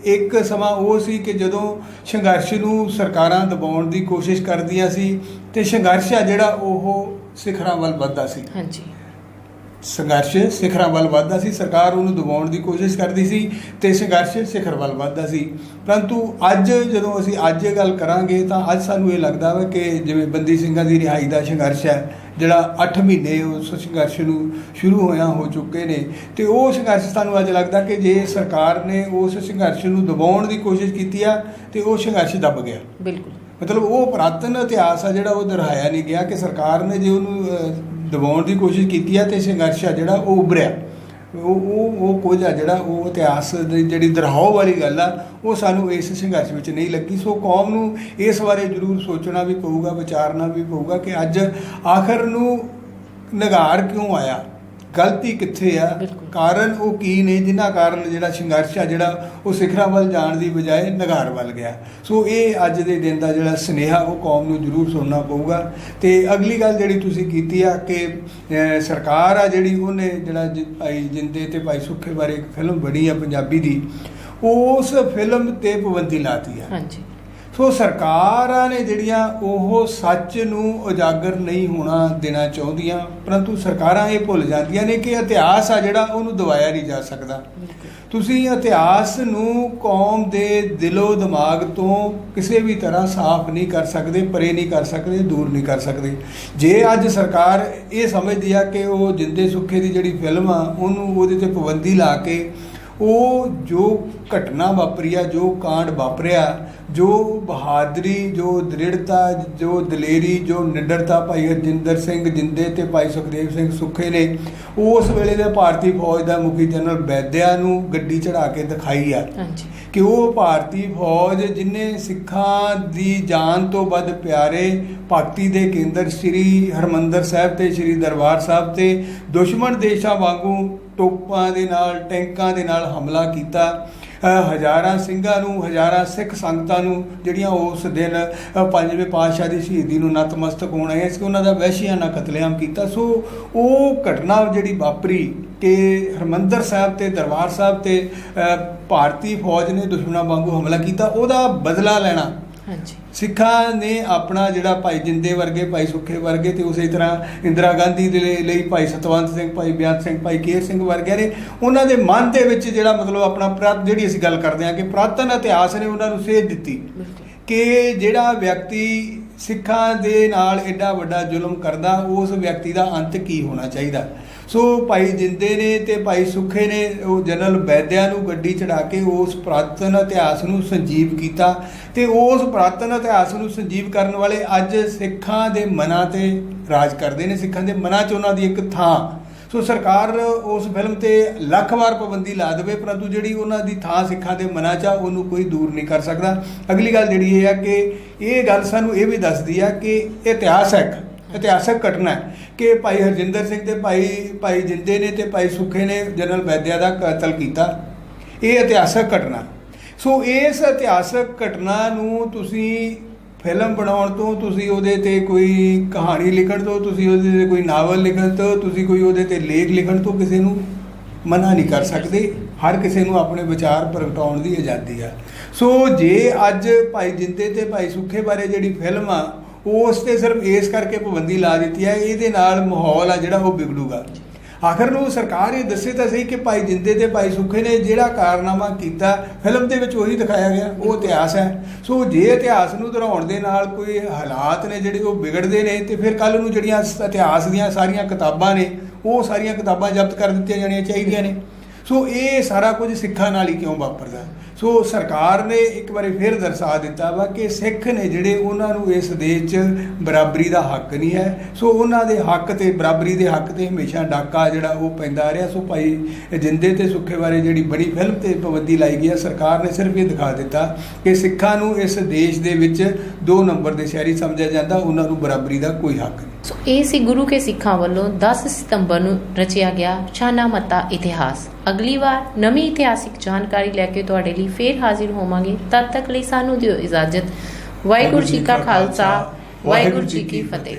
ਇੱਕ ਸਮਾਂ ਉਹ ਸੀ ਕਿ ਜਦੋਂ ਸੰਘਰਸ਼ ਨੂੰ ਸਰਕਾਰਾਂ ਦਬਾਉਣ ਦੀ ਕੋਸ਼ਿਸ਼ ਕਰਦੀਆਂ ਸੀ ਤੇ ਸੰਘਰਸ਼ ਆ ਜਿਹੜਾ ਉਹ ਸਿਖਰਾਂ ਵੱਲ ਵੱਧਦਾ ਸੀ।
ਹਾਂਜੀ।
ਸੰਘਰਸ਼ ਸਿਖਰਾਂ ਵੱਲ ਵੱਧਦਾ ਸੀ ਸਰਕਾਰ ਉਹਨੂੰ ਦਬਾਉਣ ਦੀ ਕੋਸ਼ਿਸ਼ ਕਰਦੀ ਸੀ ਤੇ ਸੰਘਰਸ਼ ਸਿਖਰ ਵੱਲ ਵੱਧਦਾ ਸੀ। ਪਰੰਤੂ ਅੱਜ ਜਦੋਂ ਅਸੀਂ ਅੱਜ ਇਹ ਗੱਲ ਕਰਾਂਗੇ ਤਾਂ ਅੱਜ ਸਾਨੂੰ ਇਹ ਲੱਗਦਾ ਵਾ ਕਿ ਜਿਵੇਂ ਬੰਦੀ ਸਿੰਘਾਂ ਦੀ ਰਿਹਾਈ ਦਾ ਸੰਘਰਸ਼ ਹੈ ਜਿਹੜਾ 8 ਮਹੀਨੇ ਉਸ ਸੰਘਰਸ਼ ਨੂੰ ਸ਼ੁਰੂ ਹੋਇਆ ਹੋ ਚੁੱਕੇ ਨੇ। ਤੇ ਉਹ ਸੰਘਰਸ਼ ਸਾਨੂੰ ਅੱਜ ਲੱਗਦਾ ਕਿ ਜੇ ਸਰਕਾਰ ਨੇ ਉਸ ਸੰਘਰਸ਼ ਨੂੰ ਦਬਾਉਣ ਦੀ ਕੋਸ਼ਿਸ਼ ਕੀਤੀ ਆ ਤੇ ਉਹ ਸੰਘਰਸ਼ ਦਬ ਗਿਆ।
ਬਿਲਕੁਲ।
ਮਤਲਬ ਉਹ ਪੁਰਾਤਨ ਇਤਿਹਾਸ ਆ ਜਿਹੜਾ ਉਹ ਦੁਹਰਾਇਆ ਨਹੀਂ ਗਿਆ ਕਿ ਸਰਕਾਰ ਨੇ ਜੇ ਉਹਨੂੰ ਦਬਾਉਣ ਦੀ ਕੋਸ਼ਿਸ਼ ਕੀਤੀ ਆ ਤੇ ਸੰਘਰਸ਼ ਆ ਜਿਹੜਾ ਉਹ ਉਭਰਿਆ। ਉਹ ਉਹ ਉਹ ਕੁਝ ਆ ਜਿਹੜਾ ਉਹ ਇਤਿਹਾਸ ਦੀ ਜਿਹੜੀ ਦਰਹਾਓ ਵਾਲੀ ਗੱਲ ਆ, ਉਹ ਸਾਨੂੰ ਇਸ ਸੰਘਰਸ਼ ਵਿੱਚ ਨਹੀਂ ਲੱਗੀ। ਸੋ ਕੌਮ ਨੂੰ ਇਸ ਬਾਰੇ ਜ਼ਰੂਰ ਸੋਚਣਾ ਵੀ ਪਊਗਾ, ਵਿਚਾਰਨਾ ਵੀ ਪਊਗਾ ਕਿ ਅੱਜ ਆਖਰ ਨੂੰ ਨਗਾਰ ਕਿਉਂ ਆਇਆ? ਗਲਤੀ ਕਿੱਥੇ ਆ। ਕਾਰਨ ਉਹ ਕੀ ਨੇ? ਜਿਨ੍ਹਾਂ ਕਾਰਨ ਜਿਹੜਾ ਸੰਘਰਸ਼ ਆ ਜਿਹੜਾ ਉਹ ਸਿਖਰਾਂ ਵੱਲ ਜਾਣ ਦੀ ਬਜਾਏ ਨਗਾਰ ਵੱਲ ਗਿਆ। ਸੋ ਇਹ ਅੱਜ ਦੇ ਦਿਨ ਦਾ ਜਿਹੜਾ ਸਨੇਹਾ ਉਹ ਕੌਮ ਨੂੰ ਜ਼ਰੂਰ ਸੁਣਨਾ ਪਊਗਾ। ਤੇ ਅਗਲੀ ਗੱਲ ਜਿਹੜੀ ਤੁਸੀਂ ਕੀਤੀ ਆ ਕਿ ਸਰਕਾਰ ਆ ਜਿਹੜੀ ਉਹਨੇ ਜਿਹੜਾ ਭਾਈ ਜਿੰਦੇ ਤੇ ਭਾਈ ਸੁੱਖੇ ਬਾਰੇ ਇੱਕ ਫਿਲਮ ਬਣੀ ਆ ਪੰਜਾਬੀ ਦੀ ਉਸ ਫਿਲਮ ਤੇ ਪਾਬੰਦੀ ਲਾਤੀ ਆ।
ਹਾਂਜੀ।
ਸੋ ਸਰਕਾਰਾਂ ਨੇ ਜਿਹੜੀਆਂ ਉਹ ਸੱਚ ਨੂੰ ਉਜਾਗਰ ਨਹੀਂ ਹੋਣਾ ਦੇਣਾ ਚਾਹੁੰਦੀਆਂ, ਪਰੰਤੂ ਸਰਕਾਰਾਂ ਇਹ ਭੁੱਲ ਜਾਂਦੀਆਂ ਨੇ ਕਿ ਇਤਿਹਾਸ ਆ ਜਿਹੜਾ ਉਹਨੂੰ ਦਵਾਇਆ ਨਹੀਂ ਜਾ ਸਕਦਾ। ਤੁਸੀਂ ਇਤਿਹਾਸ ਨੂੰ ਕੌਮ ਦੇ ਦਿਲੋਂ ਦਿਮਾਗ ਤੋਂ ਕਿਸੇ ਵੀ ਤਰ੍ਹਾਂ ਸਾਫ਼ ਨਹੀਂ ਕਰ ਸਕਦੇ, ਪਰੇ ਨਹੀਂ ਕਰ ਸਕਦੇ, ਦੂਰ ਨਹੀਂ ਕਰ ਸਕਦੇ। ਜੇ ਅੱਜ ਸਰਕਾਰ ਇਹ ਸਮਝਦੀ ਆ ਕਿ ਉਹ ਜਿੰਦੇ ਸੁੱਖੇ ਦੀ ਜਿਹੜੀ ਫਿਲਮ ਆ, ਉਹਨੂੰ ਉਹਦੇ ਤੇ ਪਾਬੰਦੀ ਲਾ ਕੇ ਉਹ ਜੋ ਘਟਨਾ ਵਾਪਰੀ ਆ, ਜੋ ਕਾਂਡ ਵਾਪਰਿਆ ਜੋ ਬਹਾਦਰੀ ਜੋ ਦ੍ਰਿੜਤਾ ਜੋ ਦਲੇਰੀ ਜੋ ਨਿਡਰਤਾ ਭਾਈ ਹਰਜਿੰਦਰ ਸਿੰਘ ਜਿੰਦੇ ਤੇ ਭਾਈ ਸੁਖਦੇਵ ਸਿੰਘ ਸੁੱਖੇ ਨੇ ਉਸ ਵੇਲੇ ਦੇ ਭਾਰਤੀ ਫੌਜ ਦਾ ਮੁਖੀ ਜਨਰਲ ਬੈਦਿਆ ਨੂੰ ਗੱਡੀ ਚੜਾ ਕੇ ਦਿਖਾਈ ਆ। ਕਿ ਉਹ ਭਾਰਤੀ ਫੌਜ ਜਿਨੇ ਸਿੱਖਾਂ ਦੀ ਜਾਨ ਤੋਂ ਵੱਧ ਪਿਆਰੇ ਭਗਤੀ ਦੇ ਕੇਂਦਰ ਸ੍ਰੀ ਹਰਮੰਦਰ ਸਾਹਿਬ ਤੇ ਸ੍ਰੀ ਦਰਬਾਰ ਸਾਹਿਬ ਤੇ ਦੁਸ਼ਮਣ ਦੇਸ਼ਾਂ ਵਾਂਗੂ ਟੋਪਾਂ ਦੇ ਨਾਲ ਟੈਂਕਾਂ ਦੇ ਨਾਲ ਹਮਲਾ ਕੀਤਾ। ਹਜ਼ਾਰਾਂ ਸਿੰਘਾਂ ਨੂੰ ਹਜ਼ਾਰਾਂ ਸਿੱਖ ਸੰਗਤਾਂ ਨੂੰ ਜਿਹੜੀਆਂ ਉਸ ਦਿਨ ਅ, ਪੰਜਵੇਂ ਪਾਤਸ਼ਾਹ ਦੀ ਸ਼ਹੀਦੀ ਨੂੰ ਨਤਮਸਤਕ ਹੋਣ ਆਏ ਸੀ ਉਹਨਾਂ ਦਾ ਵਹਿਸ਼ੀਆਨਾ ਕਤਲੇਆਮ ਕੀਤਾ। ਸੋ ਉਹ ਘਟਨਾ ਜਿਹੜੀ ਵਾਪਰੀ ਕਿ ਹਰਮੰਦਰ ਸਾਹਿਬ ਤੇ ਦਰਬਾਰ ਸਾਹਿਬ ਤੇ ਭਾਰਤੀ ਫੌਜ ਨੇ ਦੁਸ਼ਮਣਾਂ ਵਾਂਗੂ ਹਮਲਾ ਕੀਤਾ ਉਹਦਾ ਬਦਲਾ ਲੈਣਾ
ਹਾਂਜੀ।
ਸਿੱਖਾਂ ਨੇ ਆਪਣਾ ਜਿਹੜਾ ਭਾਈ ਜਿੰਦੇ ਵਰਗੇ ਭਾਈ ਸੁੱਖੇ ਵਰਗੇ ਤੇ ਉਸੇ ਤਰ੍ਹਾਂ ਇੰਦਰਾ ਗਾਂਧੀ ਦੇ ਲਈ- ਭਾਈ ਸਤਵੰਤ ਸਿੰਘ ਭਾਈ ਬਿਆਨ ਸਿੰਘ ਭਾਈ ਕੇਰ ਸਿੰਘ ਵਰਗੇ ਨੇ ਉਹਨਾਂ ਦੇ ਮਨ ਦੇ ਵਿੱਚ ਜਿਹੜਾ ਮਤਲਬ ਆਪਣਾ ਪ੍ਰਤ ਜਿਹੜੀ ਅਸੀਂ ਗੱਲ ਕਰਦੇ ਹਾਂ ਕਿ ਪ੍ਰਾਤਨ ਇਤਿਹਾਸ ਨੇ ਉਹਨਾਂ ਨੂੰ ਸੇਧ ਦਿੱਤੀ ਕਿ ਜਿਹੜਾ ਵਿਅਕਤੀ ਸਿੱਖਾਂ ਦੇ ਨਾਲ ਐਡਾ ਵੱਡਾ ਜ਼ੁਲਮ ਕਰਦਾ ਉਸ ਵਿਅਕਤੀ ਦਾ ਅੰਤ ਕੀ ਹੋਣਾ ਚਾਹੀਦਾ? ਸੋ ਭਾਈ ਜਿੰਦੇ ਨੇ ਤੇ ਭਾਈ ਸੁੱਖੇ ਨੇ, ਉਹ ਜਨਰਲ ਵੈਦਿਆ ਨੂੰ ਗੱਡੀ ਚੜਾ ਕੇ ਉਸ ਪ੍ਰਾਤਨ ਇਤਿਹਾਸ ਨੂੰ ਸੰਜੀਵ ਕੀਤਾ ਤੇ ਉਸ ਪ੍ਰਾਤਨ ਇਤਿਹਾਸ ਨੂੰ ਸੰਜੀਵ ਕਰਨ ਵਾਲੇ ਅੱਜ ਸਿੱਖਾਂ ਦੇ ਮਨਾਂ ਤੇ ਰਾਜ ਕਰਦੇ ਨੇ, ਸਿੱਖਾਂ ਦੇ ਮਨਾਂ 'ਚ ਉਹਨਾਂ ਦੀ ਇੱਕ ਥਾਂ। ਸੋ ਸਰਕਾਰ ਉਸ ਫਿਲਮ ਤੇ ਲੱਖ ਵਾਰ ਪਾਬੰਦੀ ਲਾ ਦੇਵੇ, ਪਰੰਤੂ ਜਿਹੜੀ ਉਹਨਾਂ ਦੀ ਥਾਂ ਸਿੱਖਾਂ ਦੇ ਮਨਾਂ 'ਚ ਆ, ਉਹਨੂੰ ਕੋਈ ਦੂਰ ਨਹੀਂ ਕਰ ਸਕਦਾ। ਅਗਲੀ ਗੱਲ ਜਿਹੜੀ ਇਹ ਆ ਕਿ ਇਹ ਗੱਲ ਸਾਨੂੰ ਇਹ ਵੀ ਦੱਸਦੀ ਆ ਕਿ ਇਤਿਹਾਸ ਹੈ ਇਤਿਹਾਸਕ ਘਟਨਾ ਹੈ ਕਿ ਭਾਈ ਹਰਜਿੰਦਰ ਸਿੰਘ ਤੇ ਭਾਈ ਭਾਈ ਜਿੰਦੇ ਨੇ ਤੇ ਭਾਈ ਸੁੱਖੇ ਨੇ ਜਨਰਲ ਵੈਦਿਆ ਦਾ ਕਤਲ ਕੀਤਾ। ਇਹ ਇਤਿਹਾਸਕ ਘਟਨਾ। ਸੋ ਇਸ ਇਤਿਹਾਸਕ ਘਟਨਾ ਨੂੰ ਤੁਸੀਂ ਫਿਲਮ ਬਣਾਉਣ ਤੋਂ, ਤੁਸੀਂ ਉਹਦੇ ਤੇ ਕੋਈ ਕਹਾਣੀ ਲਿਖਣ ਤੋਂ, ਤੁਸੀਂ ਉਹਦੇ ਤੇ ਕੋਈ ਨਾਵਲ ਲਿਖਣ ਤੋਂ, ਤੁਸੀਂ ਕੋਈ ਉਹਦੇ ਤੇ ਲੇਖ ਲਿਖਣ ਤੋਂ ਕਿਸੇ ਨੂੰ ਮਨਾ ਨਹੀਂ ਕਰ ਸਕਦੇ। ਹਰ ਕਿਸੇ ਨੂੰ ਆਪਣੇ ਵਿਚਾਰ ਪ੍ਰਗਟਾਉਣ ਦੀ ਆਜ਼ਾਦੀ ਆ। ਸੋ ਜੇ ਅੱਜ ਭਾਈ ਜਿੰਦੇ ਤੇ ਭਾਈ ਸੁੱਖੇ ਬਾਰੇ ਜਿਹੜੀ ਫਿਲਮ ਆ ਉਸ ਤੇ ਸਿਰਫ ਇਸ ਕਰਕੇ ਪਾਬੰਦੀ ਲਾ ਦਿੱਤੀ ਹੈ, ਇਹਦੇ ਨਾਲ ਮਾਹੌਲ ਆ ਜਿਹੜਾ ਉਹ ਵਿਗੜੂਗਾ। ਆਖਰ ਨੂੰ ਸਰਕਾਰ ਇਹ ਦੱਸੇ ਤਾਂ ਸਹੀ ਕਿ ਭਾਈ ਜਿੰਦੇ ਤੇ ਭਾਈ ਸੁੱਖੇ ਨੇ ਜਿਹੜਾ ਕਾਰਨਾਮਾ ਕੀਤਾ, ਫਿਲਮ ਦੇ ਵਿੱਚ ਉਹੀ ਦਿਖਾਇਆ ਗਿਆ, ਉਹ ਇਤਿਹਾਸ ਹੈ। ਸੋ ਜੇ ਇਤਿਹਾਸ ਨੂੰ ਦੁਹਰਾਉਣ ਦੇ ਨਾਲ ਕੋਈ ਹਾਲਾਤ ਨੇ ਜਿਹੜੇ ਉਹ ਵਿਗੜਦੇ ਨੇ, ਤੇ ਫਿਰ ਕੱਲ ਨੂੰ ਜਿਹੜੀਆਂ ਇਤਿਹਾਸ ਦੀਆਂ ਸਾਰੀਆਂ ਕਿਤਾਬਾਂ ਨੇ, ਉਹ ਸਾਰੀਆਂ ਕਿਤਾਬਾਂ ਜ਼ਬਤ ਕਰ ਦਿੱਤੀਆਂ ਜਾਣੀਆਂ ਚਾਹੀਦੀਆਂ ਨੇ। ਸੋ ਇਹ ਸਾਰਾ ਕੁਝ ਸਿੱਖਾਂ ਨਾਲ ਹੀ ਕਿਉਂ ਵਾਪਰਦਾ? ਸੋ ਸਰਕਾਰ ਨੇ ਇੱਕ ਵਾਰੀ ਫਿਰ ਦਰਸਾ ਦਿੱਤਾ ਵਾ ਕਿ ਸਿੱਖ ਨੇ ਜਿਹੜੇ ਉਹਨਾਂ ਨੂੰ ਇਸ ਦੇਸ਼ 'ਚ ਬਰਾਬਰੀ ਦਾ ਹੱਕ ਨਹੀਂ ਹੈ, ਸੋ ਉਹਨਾਂ ਦੇ ਹੱਕ ਤੇ ਬਰਾਬਰੀ ਦੇ ਹੱਕ ਤੇ ਹਮੇਸ਼ਾ ਡਾਕਾ ਜਿਹੜਾ ਉਹ ਪੈਂਦਾ ਰਿਹਾ। ਸੋ ਭਾਈ ਜਿੰਦੇ ਤੇ ਸੁੱਖੇ ਬਾਰੇ ਜਿਹੜੀ ਬੜੀ ਫਿਲਮ ਤੇ ਪਾਬੰਦੀ ਲਾਈ ਗਈ ਹੈ ਸਰਕਾਰ ਨੇ ਸਿਰਫ ਇਹ ਦਿਖਾ ਦਿੱਤਾ ਕਿ ਸਿੱਖਾਂ ਨੂੰ ਇਸ ਦੇਸ਼ ਦੇ ਵਿੱਚ ਦੋ ਨੰਬਰ ਦੇ ਸ਼ਹਿਰੀ ਸਮਝਿਆ ਜਾਂਦਾ, ਉਹਨਾਂ ਨੂੰ ਬਰਾਬਰੀ ਦਾ ਕੋਈ ਹੱਕ ਨਹੀਂ।
ਸੋ ਇਹ ਸੀ ਗੁਰੂ ਕੇ ਸਿੱਖਾਂ ਵੱਲੋਂ 10 ਸਤੰਬਰ ਨੂੰ ਰਚਿਆ ਗਿਆ ਸ਼ਾਨਾ ਮਤਾ ਇਤਿਹਾਸ। ਅਗਲੀ ਵਾਰ ਨਵੀਂ ਇਤਿਹਾਸਿਕ ਜਾਣਕਾਰੀ ਲੈ ਕੇ ਤੁਹਾਡੇ ਲਈ ਫੇਰ ਹਾਜ਼ਰ ਹੋਵਾਂਗੇ। ਤਦ ਤੱਕ ਲਈ ਸਾਨੂੰ ਦਿਓ ਇਜਾਜ਼ਤ। ਵਾਹਿਗੁਰੂ ਜੀ ਕਾ ਖਾਲਸਾ, ਵਾਹਿਗੁਰੂ ਜੀ ਕੀ ਫਤਿਹ।